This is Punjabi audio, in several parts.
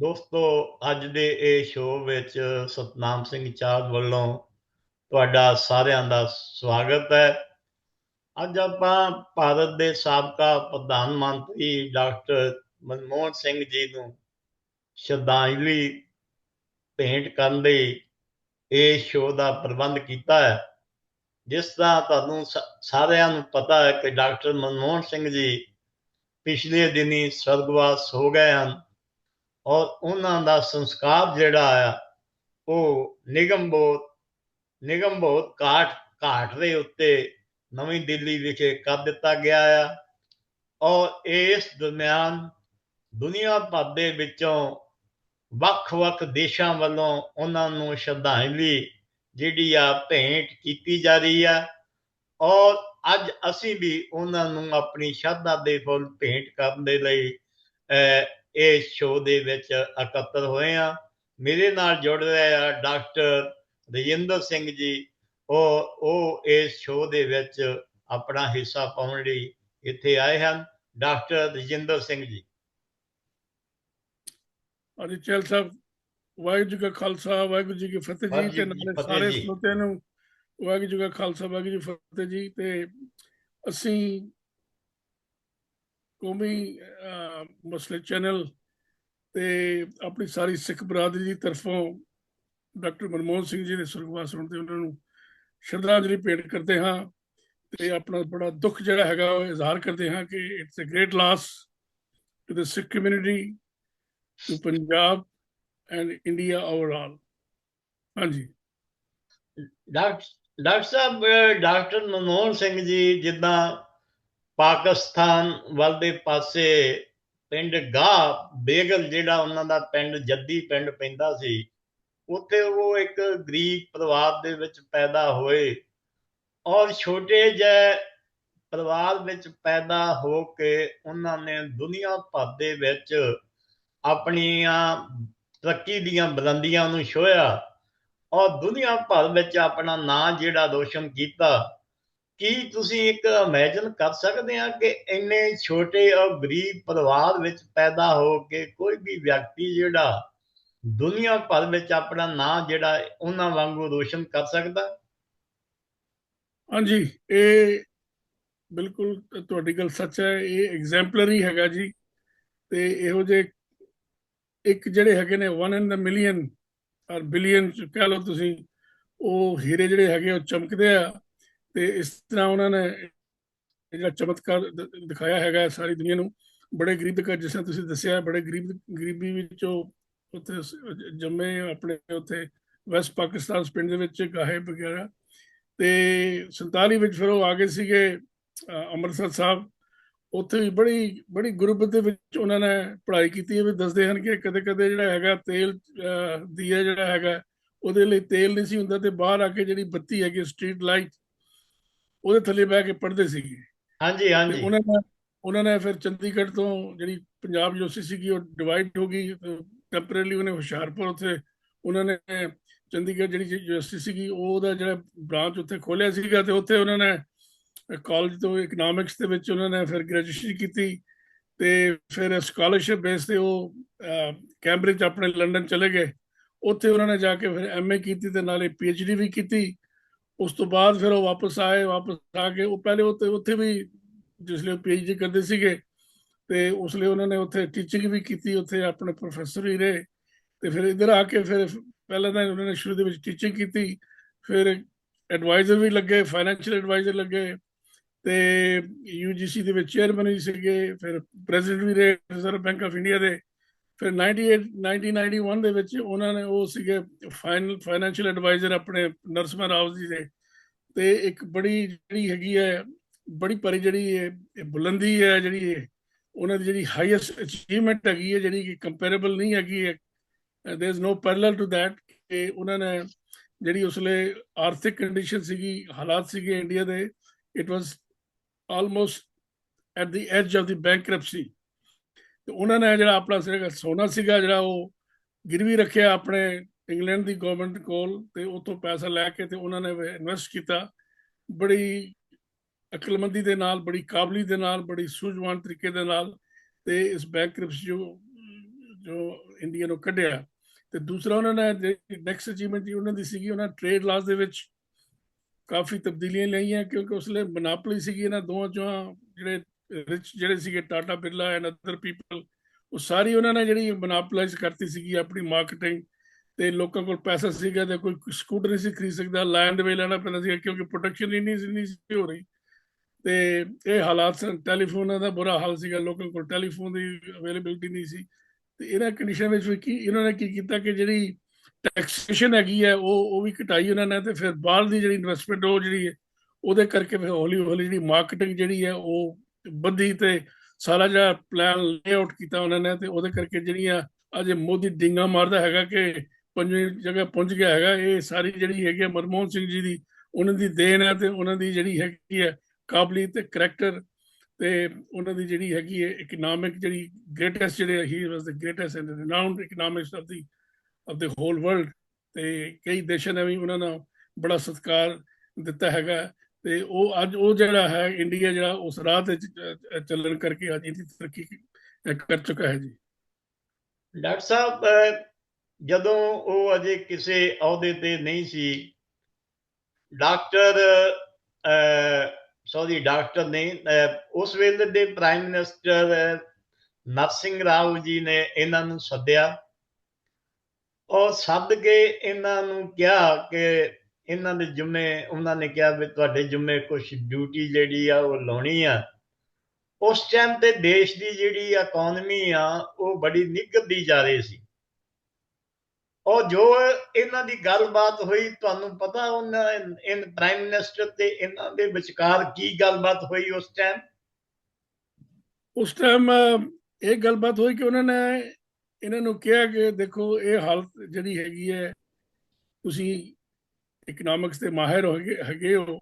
ਦੋਸਤੋ, ਅੱਜ ਦੇ ਇਹ ਸ਼ੋਅ ਵਿੱਚ ਸਤਨਾਮ ਸਿੰਘ ਚਾਹਲ ਵੱਲੋਂ ਤੁਹਾਡਾ ਸਾਰਿਆਂ ਦਾ ਸਵਾਗਤ ਹੈ। ਅੱਜ ਆਪਾਂ ਭਾਰਤ ਦੇ ਸਾਬਕਾ ਪ੍ਰਧਾਨ ਮੰਤਰੀ ਡਾਕਟਰ ਮਨਮੋਹਨ ਸਿੰਘ ਜੀ ਨੂੰ ਸ਼ਰਧਾਂਜਲੀ ਭੇਂਟ ਕਰਨ ਲਈ ਇਹ ਸ਼ੋਅ ਦਾ ਪ੍ਰਬੰਧ ਕੀਤਾ ਹੈ। ਜਿਸ ਦਾ ਤੁਹਾਨੂੰ ਸਾਰਿਆਂ ਨੂੰ ਪਤਾ ਹੈ ਕਿ ਡਾਕਟਰ ਮਨਮੋਹਨ ਸਿੰਘ ਜੀ ਪਿਛਲੇ ਦਿਨੀ ਸਰਗਵਾਸ ਹੋ ਗਏ ਹਨ। ਔਰ ਉਹਨਾਂ ਦਾ ਸੰਸਕਾਰ ਜਿਹੜਾ ਆ, ਉਹ ਨਿਗਮਬੋਧ ਨਿਗਮਬੋਧ ਕਾਠ ਘਾਟ ਦੇ ਉੱਤੇ ਨਵੀਂ ਦਿੱਲੀ ਵਿਖੇ ਕਰ ਦਿੱਤਾ ਗਿਆ ਆ। ਔਰ ਇਸ ਦਰਮਿਆਨ ਦੁਨੀਆ ਭਰ ਦੇ ਵਿੱਚੋਂ ਵੱਖ-ਵੱਖ ਦੇਸ਼ਾਂ ਵੱਲੋਂ ਉਹਨਾਂ ਨੂੰ ਸ਼ਰਧਾਂਜਲੀ ਜਿਹੜੀ ਆ ਭੇਂਟ ਕੀਤੀ ਜਾ ਰਹੀ ਆ। ਔਰ ਅੱਜ ਅਸੀਂ ਵੀ ਉਹਨਾਂ ਨੂੰ ਆਪਣੀ ਸ਼ਰਧਾ ਦੇ ਫੁੱਲ ਭੇਂਟ ਕਰਨ ਦੇ ਲਈ ਇਹ ਸ਼ੋਅ ਦੇ ਵਿੱਚ ਇਕੱਤਰ ਹੋਏ ਆ ਮੇਰੇ ਨਾਲ ਜੁੜ ਰਹੇ ਆ ਡਾਕਟਰ ਰਜਿੰਦਰ ਸਿੰਘ ਜੀ। ਉਹ ਉਹ ਇਸ ਸ਼ੋਅ ਦੇ ਵਿੱਚ ਆਪਣਾ ਹਿੱਸਾ ਪਾਉਣ ਲਈ ਇੱਥੇ ਆਏ ਹਨ। ਡਾਕਟਰ ਰਜਿੰਦਰ ਸਿੰਘ ਜੀ। ਅਜੀ ਚੈਲ ਸਾਹਿਬ ਵਾਹਿਗੁਰੂ ਜੀ ਕਾ ਖਾਲਸਾ ਵਾਹਿਗੁਰੂ ਜੀ ਕੀ ਫਤਿਹ ਜੀ ਤੇ ਨਾਲੇ ਸਾਰੇ ਸਰੋਤਿਆਂ ਨੂੰ ਵਾਹਿਗੁਰੂ ਜੀ ਕਾ ਖਾਲਸਾ ਵਾਹਿਗੁਰੂ ਜੀ ਫਤਿਹ ਜੀ। ਤੇ ਅਸੀਂ ਕੌਮੀ ਮਸਲੇ ਚੈਨਲ ਤੇ ਆਪਣੀ ਸਾਰੀ ਸਿੱਖ ਬਰਾਦਰੀ ਦੀ ਤਰਫੋਂ ਡਾਕਟਰ ਮਨਮੋਹਨ ਸਿੰਘ ਜੀ ਦੇ ਸੁਰਗਵਾਸ ਹੋਣ ਤੇ ਉਹਨਾਂ ਨੂੰ ਸ਼ਰਧਾਂਜਲੀ ਭੇਟ ਕਰਦੇ ਹਾਂ ਤੇ ਆਪਣਾ ਬੜਾ ਦੁੱਖ ਜਿਹੜਾ ਹੈਗਾ ਉਹ ਇਜ਼ਹਾਰ ਕਰਦੇ ਹਾਂ ਕਿ it's a great loss to the Sikh community to Punjab and India overall ਹਾਂਜੀ। ਡਾਕਟਰ ਸਾਹਿਬ, ਡਾਕਟਰ ਮਨਮੋਹਨ ਸਿੰਘ ਜੀ ਜਿੱਦਾਂ ਪਾਕਿਸਤਾਨ ਵੱਲ ਦੇ ਪਾਸੇ ਪਿੰਡ ਗਾ ਬੇਗਲ ਜਿਹੜਾ ਉਹਨਾਂ ਦਾ ਪਿੰਡ, ਜੱਦੀ ਪਿੰਡ ਪੈਂਦਾ ਸੀ, ਉੱਥੇ ਉਹ ਇੱਕ ਗਰੀਬ ਪਰਿਵਾਰ ਦੇ ਵਿੱਚ ਪੈਦਾ ਹੋਏ ਔਰ ਛੋਟੇ ਜਿਹੇ ਪਰਿਵਾਰ ਵਿੱਚ ਪੈਦਾ ਹੋ ਕੇ ਉਹਨਾਂ ਨੇ ਦੁਨੀਆ ਭਰ ਦੇ ਵਿੱਚ ਆਪਣੀਆਂ ਤਰੱਕੀ ਦੀਆਂ ਬੁਲੰਦੀਆਂ ਨੂੰ ਛੋਇਆ ਔਰ ਦੁਨੀਆ ਭਰ ਵਿੱਚ ਆਪਣਾ ਨਾਂ ਜਿਹੜਾ ਰੋਸ਼ਨ ਕੀਤਾ। ਕੀ ਤੁਸੀਂ ਇੱਕ ਇਮੇਜਿਨ ਕਰ ਸਕਦੇ ਆ ਕਿ ਇੰਨੇ ਛੋਟੇ ਔਰ ਗਰੀਬ ਪਰਿਵਾਰ ਵਿੱਚ ਪੈਦਾ ਹੋ ਕੇ ਕੋਈ ਵੀ ਵਿਅਕਤੀ ਜਿਹੜਾ ਦੁਨੀਆ ਭਰ ਵਿੱਚ ਆਪਣਾ ਨਾਂ ਜਿਹੜਾ ਉਹਨਾਂ ਵਾਂਗੂ ਰੋਸ਼ਨ ਕਰ ਸਕਦਾ? ਹਾਂਜੀ, ਇਹ ਬਿਲਕੁਲ ਤੁਹਾਡੀ ਗੱਲ ਸੱਚ ਹੈ, ਇਹ ਐਗਜ਼ੈਂਪਲਰੀ ਹੈਗਾ ਜੀ ਤੇ ਇਹੋ ਜੇ ਇੱਕ ਜਿਹੜੇ ਹੈਗੇ ਨੇ 1 ਇਨ ਦਾ ਮਿਲੀਅਨ ਔਰ ਬਿਲੀਅਨ ਕਹ ਲਓ ਤੁਸੀਂ, ਉਹ ਹੀਰੇ ਜਿਹੜੇ ਹੈਗੇ ਉਹ ਚਮਕਦੇ ਆ। ਤੇ ਇਸ ਤਰ੍ਹਾਂ ਉਹਨਾਂ ਨੇ ਜਿਹੜਾ ਚਮਤਕਾਰ ਦਿਖਾਇਆ ਹੈਗਾ ਸਾਰੀ ਦੁਨੀਆ ਨੂੰ, ਬੜੇ ਗਰੀਬ ਘਰ, ਜਿਸ ਤਰ੍ਹਾਂ ਤੁਸੀਂ ਦੱਸਿਆ, ਬੜੇ ਗਰੀਬ, ਗਰੀਬੀ ਵਿੱਚੋਂ ਉੱਥੇ ਜੰਮੇ ਆਪਣੇ ਉੱਥੇ ਵੈਸਟ ਪਾਕਿਸਤਾਨ ਪਿੰਡ ਦੇ ਵਿੱਚ ਗਾਹੇ ਵਗੈਰਾ ਤੇ 47 ਵਿੱਚ ਫਿਰ ਉਹ ਆ ਗਏ ਸੀਗੇ ਅੰਮ੍ਰਿਤਸਰ ਸਾਹਿਬ। ਉੱਥੇ ਵੀ ਬੜੀ ਬੜੀ ਗੁਰਬਤ ਦੇ ਵਿੱਚ ਉਹਨਾਂ ਨੇ ਪੜ੍ਹਾਈ ਕੀਤੀ ਹੈ ਵੀ ਦੱਸਦੇ ਹਨ ਕਿ ਕਦੇ ਕਦੇ ਜਿਹੜਾ ਹੈਗਾ ਤੇਲ ਦੀਆ ਜਿਹੜਾ ਹੈਗਾ, ਉਹਦੇ ਲਈ ਤੇਲ ਨਹੀਂ ਸੀ ਹੁੰਦਾ ਤੇ ਬਾਹਰ ਆ ਕੇ ਜਿਹੜੀ ਬੱਤੀ ਹੈਗੀ ਸਟਰੀਟ ਲਾਈਟ ਉਹਦੇ ਥੱਲੇ ਬਹਿ ਕੇ ਪੜ੍ਹਦੇ ਸੀਗੇ। ਹਾਂਜੀ ਹਾਂਜੀ। ਉਹਨਾਂ ਨੇ ਉਹਨਾਂ ਨੇ ਫਿਰ ਚੰਡੀਗੜ੍ਹ ਤੋਂ ਜਿਹੜੀ ਪੰਜਾਬ ਯੂਨੀਵਰਸਿਟੀ ਸੀਗੀ ਉਹ ਡਿਵਾਈਡ ਹੋ ਗਈ ਟੈਂਪਰੇਰੀ ਉਹਨੇ ਹੁਸ਼ਿਆਰਪੁਰ ਉੱਥੇ ਉਹਨਾਂ ਨੇ ਚੰਡੀਗੜ੍ਹ ਜਿਹੜੀ ਯੂਨੀਵਰਸਿਟੀ ਸੀਗੀ ਉਹਦਾ ਜਿਹੜਾ ਬ੍ਰਾਂਚ ਉੱਥੇ ਖੋਲਿਆ ਸੀਗਾ ਤੇ ਉੱਥੇ ਉਹਨਾਂ ਨੇ ਕਾਲਜ ਤੋਂ ਇਕਨੋਮਿਕਸ ਦੇ ਵਿੱਚ ਉਹਨਾਂ ਨੇ ਫਿਰ ਗ੍ਰੈਜੂਏਸ਼ਨ ਕੀਤੀ ਤੇ ਫਿਰ ਸਕਾਲਰਸ਼ਿਪ ਬੇਸ ਤੇ ਉਹ ਕੈਂਬਰਿਜ ਆਪਣੇ ਲੰਡਨ ਚਲੇ ਗਏ। ਉੱਥੇ ਉਹਨਾਂ ਨੇ ਜਾ ਕੇ ਫਿਰ ਐਮਏ ਕੀਤੀ ਤੇ ਨਾਲੇ ਪੀਐਚਡੀ ਵੀ ਕੀਤੀ। ਉਸ ਤੋਂ ਬਾਅਦ ਫਿਰ ਉਹ ਵਾਪਸ ਆਏ, ਵਾਪਸ ਆ ਕੇ ਉਹ ਪਹਿਲੇ ਉੱਥੇ ਉੱਥੇ ਵੀ ਜਿਸ ਲਈ ਪੀਐਚਡੀ ਕਰਦੇ ਸੀਗੇ ਤੇ ਉਸ ਲਈ ਉਹਨਾਂ ਨੇ ਉੱਥੇ ਟੀਚਿੰਗ ਵੀ ਕੀਤੀ, ਉੱਥੇ ਆਪਣੇ ਪ੍ਰੋਫੈਸਰ ਹੀ ਰਹੇ ਤੇ ਫਿਰ ਇੱਧਰ ਆ ਕੇ ਫਿਰ ਪਹਿਲਾਂ ਤਾਂ ਉਹਨਾਂ ਨੇ ਸ਼ੁਰੂ ਦੇ ਵਿੱਚ ਟੀਚਿੰਗ ਕੀਤੀ, ਫਿਰ ਐਡਵਾਈਜ਼ਰ ਵੀ ਲੱਗੇ ਫਾਈਨੈਂਸ਼ੀਅਲ ਐਡਵਾਈਜ਼ਰ ਲੱਗੇ ਤੇ ਯੂਜੀਸੀ ਦੇ ਵਿੱਚ ਚੇਅਰਮੈਨ ਵੀ ਸੀਗੇ, ਫਿਰ ਪ੍ਰੈਜ਼ੀਡੈਂਟ ਵੀ ਰਹੇ ਰਿਜ਼ਰਵ ਬੈਂਕ ਆਫ ਇੰਡੀਆ ਦੇ ਫਿਰ 98 1991 ਦੇ ਵਿੱਚ ਉਹਨਾਂ ਨੇ ਉਹ ਸੀਗੇ ਫਾਈਨਲ ਫਾਈਨੈਂਸ਼ੀਅਲ ਐਡਵਾਈਜ਼ਰ ਆਪਣੇ ਨਰਸਮਨ ਹਾਊਸ ਜੀ ਦੇ ਤੇ ਇੱਕ ਬੜੀ ਜਿਹੜੀ ਹੈਗੀ ਹੈ ਬੜੀ ਪਰੀ ਜਿਹੜੀ ਹੈ ਬੁਲੰਦੀ ਹੈ ਜਿਹੜੀ ਉਹਨਾਂ ਦੀ ਜਿਹੜੀ ਹਾਈਐਸਟ ਅਚੀਵਮੈਂਟ ਹੈਗੀ ਹੈ ਜਿਹੜੀ ਕਿ ਕੰਪੈਰੀਬਲ ਨਹੀਂ ਹੈਗੀ ਹੈ there is no parallel to that ਕਿ ਉਹਨਾਂ ਨੇ ਜਿਹੜੀ ਉਸਲੇ ਆਰਥਿਕ ਕੰਡੀਸ਼ਨ ਸੀਗੀ ਹਾਲਾਤ ਸੀਗੇ ਇੰਡੀਆ ਦੇ it was almost at the edge of the bankruptcy ਤੇ ਉਹਨਾਂ ਨੇ ਜਿਹੜਾ ਆਪਣਾ ਸੀਗਾ ਸੋਨਾ ਸੀਗਾ ਜਿਹੜਾ ਉਹ ਗਿਰਵੀ ਰੱਖਿਆ ਆਪਣੇ ਇੰਗਲੈਂਡ ਦੀ ਗਵਰਨਮੈਂਟ ਕੋਲ ਤੇ ਉਤੋਂ ਪੈਸਾ ਲੈ ਕੇ ਤੇ ਉਹਨਾਂ ਨੇ ਇਨਵੈਸਟ ਕੀਤਾ। ਬੜੀ ਅਕਲਮੰਦੀ ਦੇ ਨਾਲ, ਬੜੀ ਕਾਬਲੀ ਦੇ ਨਾਲ, ਬੜੀ ਸੂਝਵਾਨ ਤਰੀਕੇ ਦੇ ਨਾਲ ਤੇ ਇਸ ਬੈਂਕਰਪਸੀ ਜੋ ਜੋ ਇੰਡੀਆ ਨੂੰ ਕੱਢਿਆ। ਤੇ ਦੂਸਰਾ ਉਹਨਾਂ ਨੇ ਨੈਕਸਟ ਅਚੀਵਮੈਂਟ ਜੀ ਉਹਨਾਂ ਦੀ ਸੀਗੀ, ਉਹਨਾਂ ਟ੍ਰੇਡ ਲਾਸ ਦੇ ਵਿੱਚ ਕਾਫੀ ਤਬਦੀਲੀਆਂ ਲਈਆਂ ਕਿਉਂਕਿ ਉਸ ਲਈ ਮੋਨੋਪੋਲੀ ਸੀਗੀ, ਇਹਨਾਂ ਦੋਵਾਂ ਚੋਂ ਜਿਹੜੇ ਰਿਚ ਜਿਹੜੇ ਸੀਗੇ Tata Birla and other people ਉਹ ਸਾਰੀ ਉਹਨਾਂ ਨੇ ਜਿਹੜੀ ਮੋਨੋਪੋਲਾਈਜ਼ ਕਰਤੀ ਸੀਗੀ ਆਪਣੀ ਮਾਰਕੀਟਿੰਗ ਤੇ ਲੋਕਾਂ ਕੋਲ ਪੈਸਾ ਸੀਗਾ ਤੇ ਕੋਈ ਸਕੂਟਰ ਨਹੀਂ ਸੀ ਖਰੀਦ ਸਕਦਾ ਲੈਂਡ ਵੇ ਲੈਣਾ ਪੈਂਦਾ ਸੀ ਕਿਉਂਕਿ ਪ੍ਰੋਟੈਕਸ਼ਨ ਇੰਨੀ ਸੀ- ਨਹੀਂ ਸੀ ਹੋ ਰਹੀ। ਤੇ ਇਹ ਹਾਲਾਤ ਸਨ ਟੈਲੀਫੋਨਾਂ ਦਾ ਬੁਰਾ ਹਾਲ ਸੀਗਾ, ਲੋਕਾਂ ਕੋਲ ਟੈਲੀਫੋਨ ਦੀ ਅਵੇਲੇਬਿਲਟੀ ਨਹੀਂ ਸੀ। ਤੇ ਇਹਨਾਂ ਕੰਡੀਸ਼ਨ ਵਿੱਚ ਵੀ ਕੀ, ਇਹਨਾਂ ਨੇ ਕੀ ਕੀਤਾ ਕਿ ਜਿਹੜੀ ਟੈਕਸੇਸ਼ਨ ਹੈਗੀ ਹੈ, ਉਹ ਉਹ ਵੀ ਘਟਾਈ ਉਹਨਾਂ ਨੇ ਤੇ ਫਿਰ ਬਾਹਰ ਦੀ ਜਿਹੜੀ ਇਨਵੈਸਟਮੈਂਟ ਉਹ ਜਿਹੜੀ ਉਹਦੇ ਕਰਕੇ ਫਿਰ ਹੌਲੀ ਹੌਲੀ ਜਿਹੜੀ ਮਾਰਕੀਟਿੰਗ ਜਿਹੜੀ ਹੈ, ਉਹ ਵਧੀ ਤੇ ਸਾਰਾ ਜਿਹੜਾ ਪਲਾਨ ਲੇਆਊਟ ਕੀਤਾ ਉਹਨਾਂ ਨੇ ਤੇ ਉਹਦੇ ਕਰਕੇ ਜਿਹੜੀਆਂ ਅਜੇ ਮੋਦੀ ਡਿੰਗਾ ਮਾਰਦਾ ਹੈਗਾ ਕਿ ਪੰਜਵੀਂ ਜਗ੍ਹਾ ਪਹੁੰਚ ਗਿਆ ਹੈਗਾ, ਇਹ ਸਾਰੀ ਜਿਹੜੀ ਹੈਗੀ ਹੈ ਮਨਮੋਹਨ ਸਿੰਘ ਜੀ ਦੀ ਉਹਨਾਂ ਦੀ ਦੇਣ ਹੈ ਤੇ ਉਹਨਾਂ ਦੀ ਜਿਹੜੀ ਹੈਗੀ ਹੈ ਕਾਬਲੀਅਤ ਤੇ ਕਰੈਕਟਰ ਤੇ ਉਹਨਾਂ ਦੀ ਜਿਹੜੀ ਹੈਗੀ ਹੈ ਇਕਨੋਮਿਕ ਜਿਹੜੀ ਗ੍ਰੇਟੈਸਟ ਜਿਹੜੇ he was the greatest and renowned economics of the of the whole world ਤੇ ਕਈ ਦੇਸ਼ਾਂ ਨੇ ਵੀ ਉਹਨਾਂ ਨੂੰ ਬੜਾ ਸਤਿਕਾਰ ਦਿੱਤਾ ਹੈਗਾ। ਤੇ ਉਹ ਅੱਜ ਉਹ ਜਿਹੜਾ ਹੈ ਇੰਡੀਆ ਜਿਹੜਾ ਉਸ ਰਾਹ ਤੇ ਚੱਲਣ ਕਰਕੇ ਅੱਜ ਇਹਦੀ ਤਰੱਕੀ ਕਰ ਚੁੱਕਾ ਹੈ ਜੀ। ਡਾਕਟਰ ਸਾਹਿਬ ਜਦੋਂ ਉਹ ਅਜੇ ਕਿਸੇ ਅਹੁਦੇ ਤੇ ਨਹੀਂ ਸੀ, ਡਾਕਟਰ ਸੌਰੀ, ਡਾਕਟਰ ਨਹੀਂ ਉਸ ਵੇਲੇ ਦੇ ਪ੍ਰਾਈਮ ਮਿਨਿਸਟਰ ਨਰਸਿੰਘ ਰਾਓ ਜੀ ਨੇ ਇਹਨਾਂ ਨੂੰ ਸੱਦਿਆ। ਔਰ ਸੱਦ ਕੇ ਇਹਨਾਂ ਨੂੰ ਕਿਹਾ ਕਿ ਇਹਨਾਂ ਦੇ ਜੁਮੇ ਉਹਨਾਂ ਨੇ ਕਿਹਾ ਵੀ ਤੁਹਾਡੇ ਜੁਮੇ ਕੁਝ ਡਿਊਟੀ ਜਿਹੜੀ ਆ ਉਹ ਲਾਉਣੀ ਆ। ਉਸ ਟਾਈਮ ਤੇ ਦੇਸ਼ ਦੀ ਜਿਹੜੀ ਇਕਨੋਮੀ ਆ, ਉਹ ਬੜੀ ਨਿੱਘਦੀ ਜਾ ਰਹੀ ਸੀ। ਔਰ ਜੋ ਇਹਨਾਂ ਦੀ ਗੱਲਬਾਤ ਹੋਈ, ਤੁਹਾਨੂੰ ਪਤਾ ਉਹਨਾਂ ਇਨ ਪ੍ਰਾਈਮ ਮਿਨਿਸਟਰ ਤੇ ਇਹਨਾਂ ਦੇ ਵਿਚਕਾਰ ਕੀ ਗੱਲਬਾਤ ਹੋਈ ਉਸ ਟਾਈਮ ਉਸ ਟਾਈਮ ਇਹ ਗੱਲਬਾਤ ਹੋਈ ਕਿ ਉਹਨਾਂ ਨੇ ਇਹਨਾਂ ਨੂੰ ਕਿਹਾ ਕਿ ਦੇਖੋ, ਇਹ ਹਾਲਤ ਜਿਹੜੀ ਹੈਗੀ ਹੈ, ਤੁਸੀਂ ਇਕਨੋਮਿਕਸ ਦੇ ਮਾਹਿਰ ਹੋਗੇ, ਹੈਗੇ ਹੋ,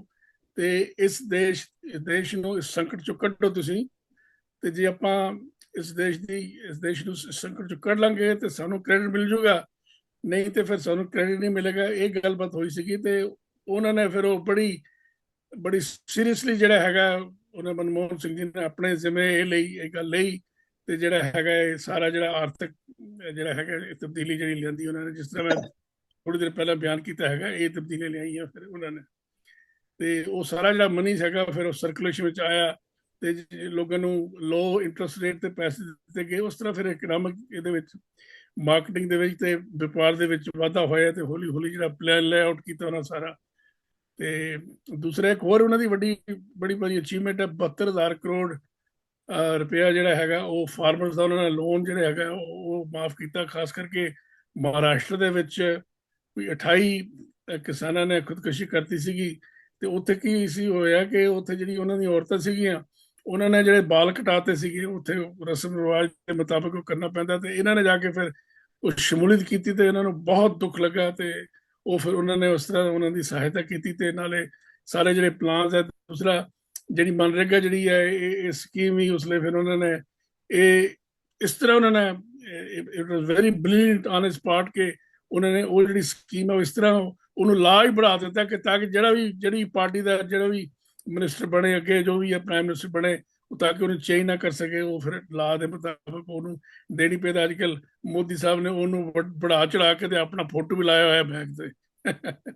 ਤੇ ਇਸ ਦੇਸ਼ ਦੇਸ਼ ਨੂੰ, ਇਸ ਸੰਕਟ ਚੋਂ ਕੱਢੋ ਤੁਸੀਂ, ਤੇ ਜੇ ਆਪਾਂ ਇਸ ਦੇਸ਼ ਦੀ, ਇਸ ਦੇਸ਼ ਨੂੰ ਸੰਕਟ ਚੋਂ ਕੱਢ ਲਾਂਗੇ, ਤੇ ਸਾਨੂੰ ਕ੍ਰੈਡਿਟ ਮਿਲ ਜਾਊਗਾ ਨਹੀਂ ਤੇ ਫਿਰ ਸਾਨੂੰ ਕ੍ਰੈਡਿਟ ਨਹੀਂ ਮਿਲੇਗਾ। ਇਹ ਗੱਲਬਾਤ ਹੋਈ ਸੀਗੀ ਤੇ ਉਹਨਾਂ ਨੇ ਫਿਰ ਉਹ ਬੜੀ ਬੜੀ ਸੀਰੀਅਸਲੀ ਜਿਹੜਾ ਹੈਗਾ, ਉਹਨਾਂ ਮਨਮੋਹਨ ਸਿੰਘ ਜੀ ਨੇ ਆਪਣੇ ਜ਼ਿੰਮੇ ਇਹ ਲਈ, ਇਹ ਗੱਲ ਲਈ, ਤੇ ਜਿਹੜਾ ਹੈਗਾ ਇਹ ਸਾਰਾ ਜਿਹੜਾ ਆਰਥਿਕ, ਜਿਹੜਾ ਹੈਗਾ ਇਹ ਤਬਦੀਲੀ ਜਿਹੜੀ ਲਿਆਂਦੀ ਉਹਨਾਂ ਨੇ, ਜਿਸ ਤਰ੍ਹਾਂ ਮੈਂ ਥੋੜੀ ਦੇਰ ਪਹਿਲਾਂ ਬਿਆਨ ਕੀਤਾ ਹੈਗਾ, ਇਹ ਤਬਦੀਲੀ ਲਿਆਈਆਂ ਫਿਰ ਉਹਨਾਂ ਨੇ। ਤੇ ਉਹ ਸਾਰਾ ਜਿਹੜਾ ਮਨੀ ਹੈਗਾ ਫਿਰ ਉਹ ਸਰਕੂਲੇਸ਼ਨ ਵਿੱਚ ਆਇਆ ਤੇ ਜ- ਲੋਕਾਂ ਨੂੰ ਲੋ ਇੰਟਰਸਟ ਰੇਟ ਤੇ ਪੈਸੇ ਦਿੱਤੇ ਗਏ। ਉਸ ਤਰ੍ਹਾਂ ਫਿਰ ਇਕਨੋਮਿਕ ਇਹਦੇ ਵਿੱਚ ਮਾਰਕੀਟਿੰਗ ਦੇ ਵਿੱਚ ਤੇ ਵਪਾਰ ਦੇ ਵਿੱਚ ਵਾਧਾ ਹੋਇਆ ਤੇ ਹੌਲੀ ਹੌਲੀ ਜਿਹੜਾ ਪਲਾਨ ਲੈ ਆਊਟ ਕੀਤਾ ਉਹਨਾਂ ਸਾਰਾ। ਤੇ ਦੂਸਰਾ ਇੱਕ ਹੋਰ ਉਹਨਾਂ ਦੀ ਵੱਡੀ, ਬੜੀ ਬੜੀ ਅਚੀਵਮੈਂਟ ਹੈ 72000 ਕਰੋੜ ਰੁਪਇਆ ਜਿਹੜਾ ਹੈਗਾ, ਉਹ ਫਾਰਮਰਸ ਦਾ ਉਹਨਾਂ ਨੇ ਲੋਨ ਜਿਹੜਾ ਹੈਗਾ, ਉਹ ਮਾਫ ਕੀਤਾ, ਖਾਸ ਕਰਕੇ ਮਹਾਰਾਸ਼ਟਰ ਦੇ ਵਿੱਚ ਕੋਈ 28 ਕਿਸਾਨਾਂ ਨੇ ਖੁਦਕੁਸ਼ੀ ਕਰਤੀ ਸੀਗੀ ਤੇ ਉੱਥੇ ਕੀ ਸੀ, ਹੋਇਆ ਕਿ ਉੱਥੇ ਜਿਹੜੀ ਉਹਨਾਂ ਦੀ ਔਰਤਾਂ ਸੀਗੀਆਂ, ਉਹਨਾਂ ਨੇ ਜਿਹੜੇ ਬਾਲ ਕਟਾਤੇ ਸੀਗੇ, ਉੱਥੇ ਰਸਮ ਰਿਵਾਜ ਦੇ ਮੁਤਾਬਕ ਉਹ ਕਰਨਾ ਪੈਂਦਾ ਤੇ ਇਹਨਾਂ ਨੇ ਜਾ ਕੇ ਫਿਰ ਉਹ ਸ਼ਮੂਲੀਅਤ ਕੀਤੀ ਤੇ ਇਹਨਾਂ ਨੂੰ ਬਹੁਤ ਦੁੱਖ ਲੱਗਾ ਤੇ ਉਹ ਫਿਰ ਉਹਨਾਂ ਨੇ ਉਸ ਤਰ੍ਹਾਂ ਉਹਨਾਂ ਦੀ ਸਹਾਇਤਾ ਕੀਤੀ ਤੇ ਨਾਲੇ ਸਾਰੇ ਜਿਹੜੇ ਪਲਾਨਸ ਹੈ, ਦੂਸਰਾ ਜਿਹੜੀ ਮਨਰੇਗਾ ਜਿਹੜੀ ਹੈ, ਇਹ ਸਕੀਮ ਹੀ ਉਸ ਫਿਰ ਉਹਨਾਂ ਨੇ ਇਹ ਇਸ ਤਰ੍ਹਾਂ ਉਹਨਾਂ ਨੇ it was very brilliant on his part ਕਿ ਉਹਨਾਂ ਨੇ ਉਹ ਜਿਹੜੀ ਸਕੀਮ ਹੈ ਇਸ ਤਰ੍ਹਾਂ ਉਹਨੂੰ ਲਾ ਬਣਾ ਦਿੱਤਾ ਕਿ ਤਾਂ ਕਿ ਜਿਹੜਾ ਵੀ, ਜਿਹੜੀ ਪਾਰਟੀ ਦਾ ਜਿਹੜਾ ਵੀ ਮਿਨਿਸਟਰ ਬਣੇ, ਅੱਗੇ ਜੋ ਵੀ ਹੈ ਪ੍ਰਾਈਮ ਮਿਨਿਸਟਰ ਬਣੇ, ਉਹ ਤਾਂ ਕਿ ਉਹਨੂੰ ਚੇਂਜ ਨਾ ਕਰ ਸਕੇ, ਉਹ ਫਿਰ ਲਾ ਦੇ ਮੁਤਾਬਕ ਉਹਨੂੰ ਦੇਣੀ ਪੈਦਾ ਅੱਜਕੱਲ ਮੋਦੀ ਸਾਹਿਬ ਨੇ ਉਹਨੂੰ ਬੜਾ ਚੜਾ ਕੇ ਤੇ ਆਪਣਾ ਫੋਟੋ ਵੀ ਲਾਇਆ ਹੋਇਆ ਬੈਗ ਤੇ।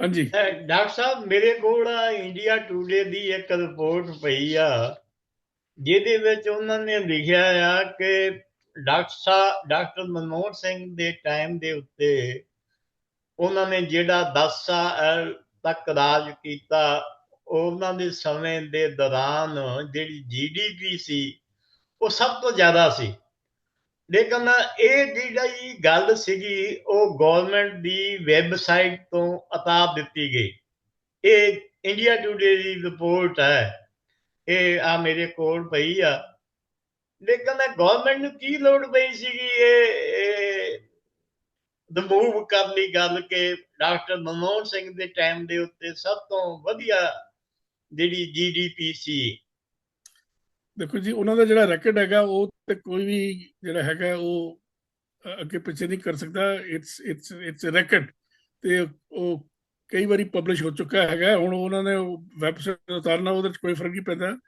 ਹਾਂਜੀ। ਡਾਕਟਰ ਸਾਹਿਬ, ਮੇਰੇ ਕੋਲ ਇੰਡੀਆ ਟੂਡੇ ਦੀ ਇੱਕ ਰਿਪੋਰਟ ਪਈ ਆ, ਜਿਹਦੇ ਵਿੱਚ ਉਹਨਾਂ ਨੇ ਲਿਖਿਆ ਆ ਕਿ ਡਾਕਟਰ ਸਾਹਿਬ, ਡਾਕਟਰ ਮਨਮੋਹਨ ਸਿੰਘ ਦੇ ਟਾਈਮ ਦੇ ਉੱਤੇ ਉਹਨਾਂ ਨੇ ਜਿਹੜਾ 10 ਸਾਲ ਤੱਕ ਰਾਜ ਕੀਤਾ, ਉਹਨਾਂ ਦੇ ਸਮੇਂ ਦੇ ਦੌਰਾਨ ਜਿਹੜੀ ਜੀਡੀਪੀ ਸੀ, ਉਹ ਸਭ ਤੋਂ ਜ਼ਿਆਦਾ ਸੀ। ਲੇਕਿਨ ਇਹ ਜਿਹੜੀ ਗੱਲ ਸੀਗੀ, ਉਹ ਗਵਰਨਮੈਂਟ ਦੀ ਵੈਬਸਾਈਟ ਤੋਂ ਅਤਾ ਦਿੱਤੀ ਗਈ। ਇਹ ਇੰਡੀਆ ਟੂਡੇ ਦੀ ਰਿਪੋਰਟ ਹੈ। ਇਹ ਆ ਮੇਰੇ ਕੋਲ ਪਈ ਆ। ਲੇਕਿਨ ਗਵਰਨਮੈਂਟ ਨੂੰ ਕੀ ਲੋੜ ਪਈ ਸੀਗੀ ਇਹ ਰਿਮੂਵ ਕਰਨ ਗੱਲ ਕਿ ਡਾਕਟਰ ਮਨਮੋਹਨ ਸਿੰਘ ਦੇ ਟਾਈਮ ਦੇ ਉੱਤੇ ਸਭ ਤੋਂ ਵਧੀਆ ਜਿਹੜੀ ਜੀਡੀਪੀ ਸੀ। ਦੇਖੋ ਜੀ, ਉਹਨਾਂ ਦਾ ਜਿਹੜਾ ਰੈਕਡ ਹੈਗਾ, ਉਹ ਤੇ ਕੋਈ ਵੀ ਜਿਹੜਾ ਹੈਗਾ, ਉਹ ਅੱਗੇ ਪਿੱਛੇ ਨਹੀਂ ਕਰ ਸਕਦਾ। ਇਟਸ ਇਟਸ ਇਟਸ ਰੈਕਡ ਤੇ ਉਹ ਕਈ ਵਾਰੀ ਪਬਲਿਸ਼ ਹੋ ਚੁੱਕਾ ਹੈਗਾ। ਹੁਣ ਉਹਨਾਂ ਨੇ ਵੈਬਸਾਈਟ ਉਤਾਰਨਾ, ਉਹਦੇ ਵਿੱਚ ਕੋਈ ਫ਼ਰਕ ਨਹੀਂ ਪੈਂਦਾ।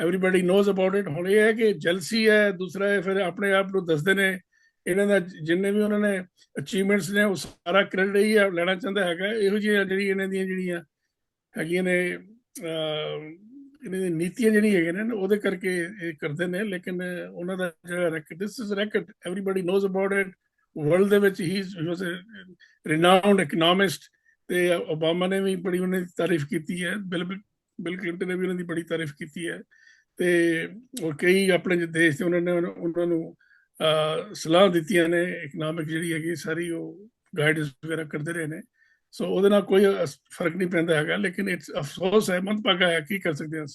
ਐਵਰੀਬਾਡੀ ਨੋਜ਼ ਅਬਾਊਟ ਇਟ ਹੁਣ ਇਹ ਹੈ ਕਿ ਜਲਸੀ ਹੈ, ਦੂਸਰਾ ਹੈ ਫਿਰ ਆਪਣੇ ਆਪ ਨੂੰ ਦੱਸਦੇ ਨੇ, ਇਹਨਾਂ ਦਾ ਜਿੰਨੇ ਵੀ ਉਹਨਾਂ ਨੇ ਅਚੀਵਮੈਂਟਸ ਨੇ, ਉਹ ਸਾਰਾ ਕ੍ਰੈਡਿਟ ਹੀ ਆ ਲੈਣਾ ਚਾਹੁੰਦਾ ਹੈਗਾ, ਇਹੋ ਜਿਹੀ ਜਿਹੜੀ ਇਹਨਾਂ ਦੀਆਂ ਜਿਹੜੀਆਂ ਹੈਗੀਆਂ ਨੇ ਇਹਨਾਂ ਦੀ ਨੀਤੀਆਂ ਜਿਹੜੀਆਂ ਹੈਗੀਆਂ ਨੇ, ਉਹਦੇ ਕਰਕੇ ਇਹ ਕਰਦੇ ਨੇ, ਲੇਕਿਨ ਉਹਨਾਂ ਦਾ ਜਿਹੜਾ racket this is racket everybody knows about it world ਦੇ ਵਿੱਚ ਹੀ ਵਾਸ ਰਿਨਾਊਂਡ ਇਕਨੋਮਿਸਟ ਤੇ ਓਬਾਮਾ ਨੇ ਵੀ ਬੜੀ ਉਹਨਾਂ ਦੀ ਤਾਰੀਫ ਕੀਤੀ ਹੈ, ਬਿਲ ਬਿਲ ਕਲਿੰਟਨ ਨੇ ਵੀ ਉਹਨਾਂ ਦੀ ਬੜੀ ਤਾਰੀਫ ਕੀਤੀ ਹੈ। ਤੇ ਉਹ ਕਈ ਆਪਣੇ ਦੇਸ਼ ਦੇ ਉਹਨਾਂ ਨੇ ਉਹਨਾਂ- ਨੂੰ ਸਲਾਹ ਦਿੱਤੀਆਂ ਨੇ ਇਕਨੋਮਿਕ ਜਿਹੜੀ ਹੈਗੀ ਸਾਰੀ ਉਹ ਗਾਈਡੈਂਸ ਵਗੈਰਾ ਕਰਦੇ ਰਹੇ ਨੇ। ਸੋ ਉਹਦੇ ਨਾਲ ਕੋਈ ਫ਼ਰਕ ਨਹੀਂ ਪੈਂਦਾ ਹੈਗਾ ਲੇਕਿਨ ਇਟਸ ਅਫਸੋਸ ਹੈ ਮੰਦਭਾਗਾ ਹੈ ਕੀ ਕਰ ਸਕਦੇ ਹਾਂ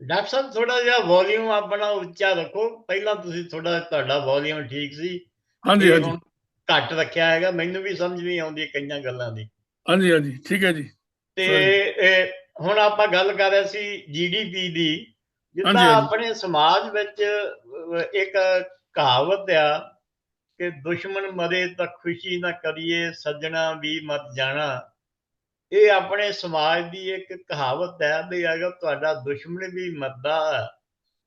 ਡਾਕਟਰ ਸਾਹਿਬ ਥੋੜਾ ਜਿਹਾ ਵੋਲਿਊਮ ਆਪਣਾ ਉੱਚਾ ਰੱਖੋ। ਪਹਿਲਾਂ ਤੁਸੀਂ ਥੋੜਾ ਤੁਹਾਡਾ ਵੋਲਿਊਮ ਠੀਕ ਸੀ। ਹਾਂਜੀ ਹਾਂਜੀ। ਘੱਟ ਰੱਖਿਆ ਹੈਗਾ। ਮੈਨੂੰ ਵੀ ਸਮਝ ਨਹੀਂ ਆਉਂਦੀ ਕਈਆਂ ਗੱਲਾਂ ਦੀ। ਹਾਂਜੀ ਹਾਂਜੀ। ਠੀਕ ਹੈ ਜੀ। ਤੇ ਹੁਣ ਆਪਾਂ ਗੱਲ ਕਰ ਰਹੇ ਸੀ ਜੀਡੀਪੀ ਦੀ। ਜਿੱਦਾਂ। ਆਪਣੇ ਸਮਾਜ ਵਿੱਚ ਇੱਕ ਕਹਾਵਤ ਆ ਕਿ ਦੁਸ਼ਮਣ ਮਰੇ ਤਾਂ ਖੁਸ਼ੀ ਨਾ ਕਰੀਏ ਸੱਜਣਾ ਵੀ ਮਤ ਜਾਣਾ ਇਹ ਆਪਣੇ ਸਮਾਜ ਦੀ ਇੱਕ ਕਹਾਵਤ ਹੈ ਵੀ ਅਗਰ ਤੁਹਾਡਾ ਦੁਸ਼ਮਣ ਵੀ ਮਰਦਾ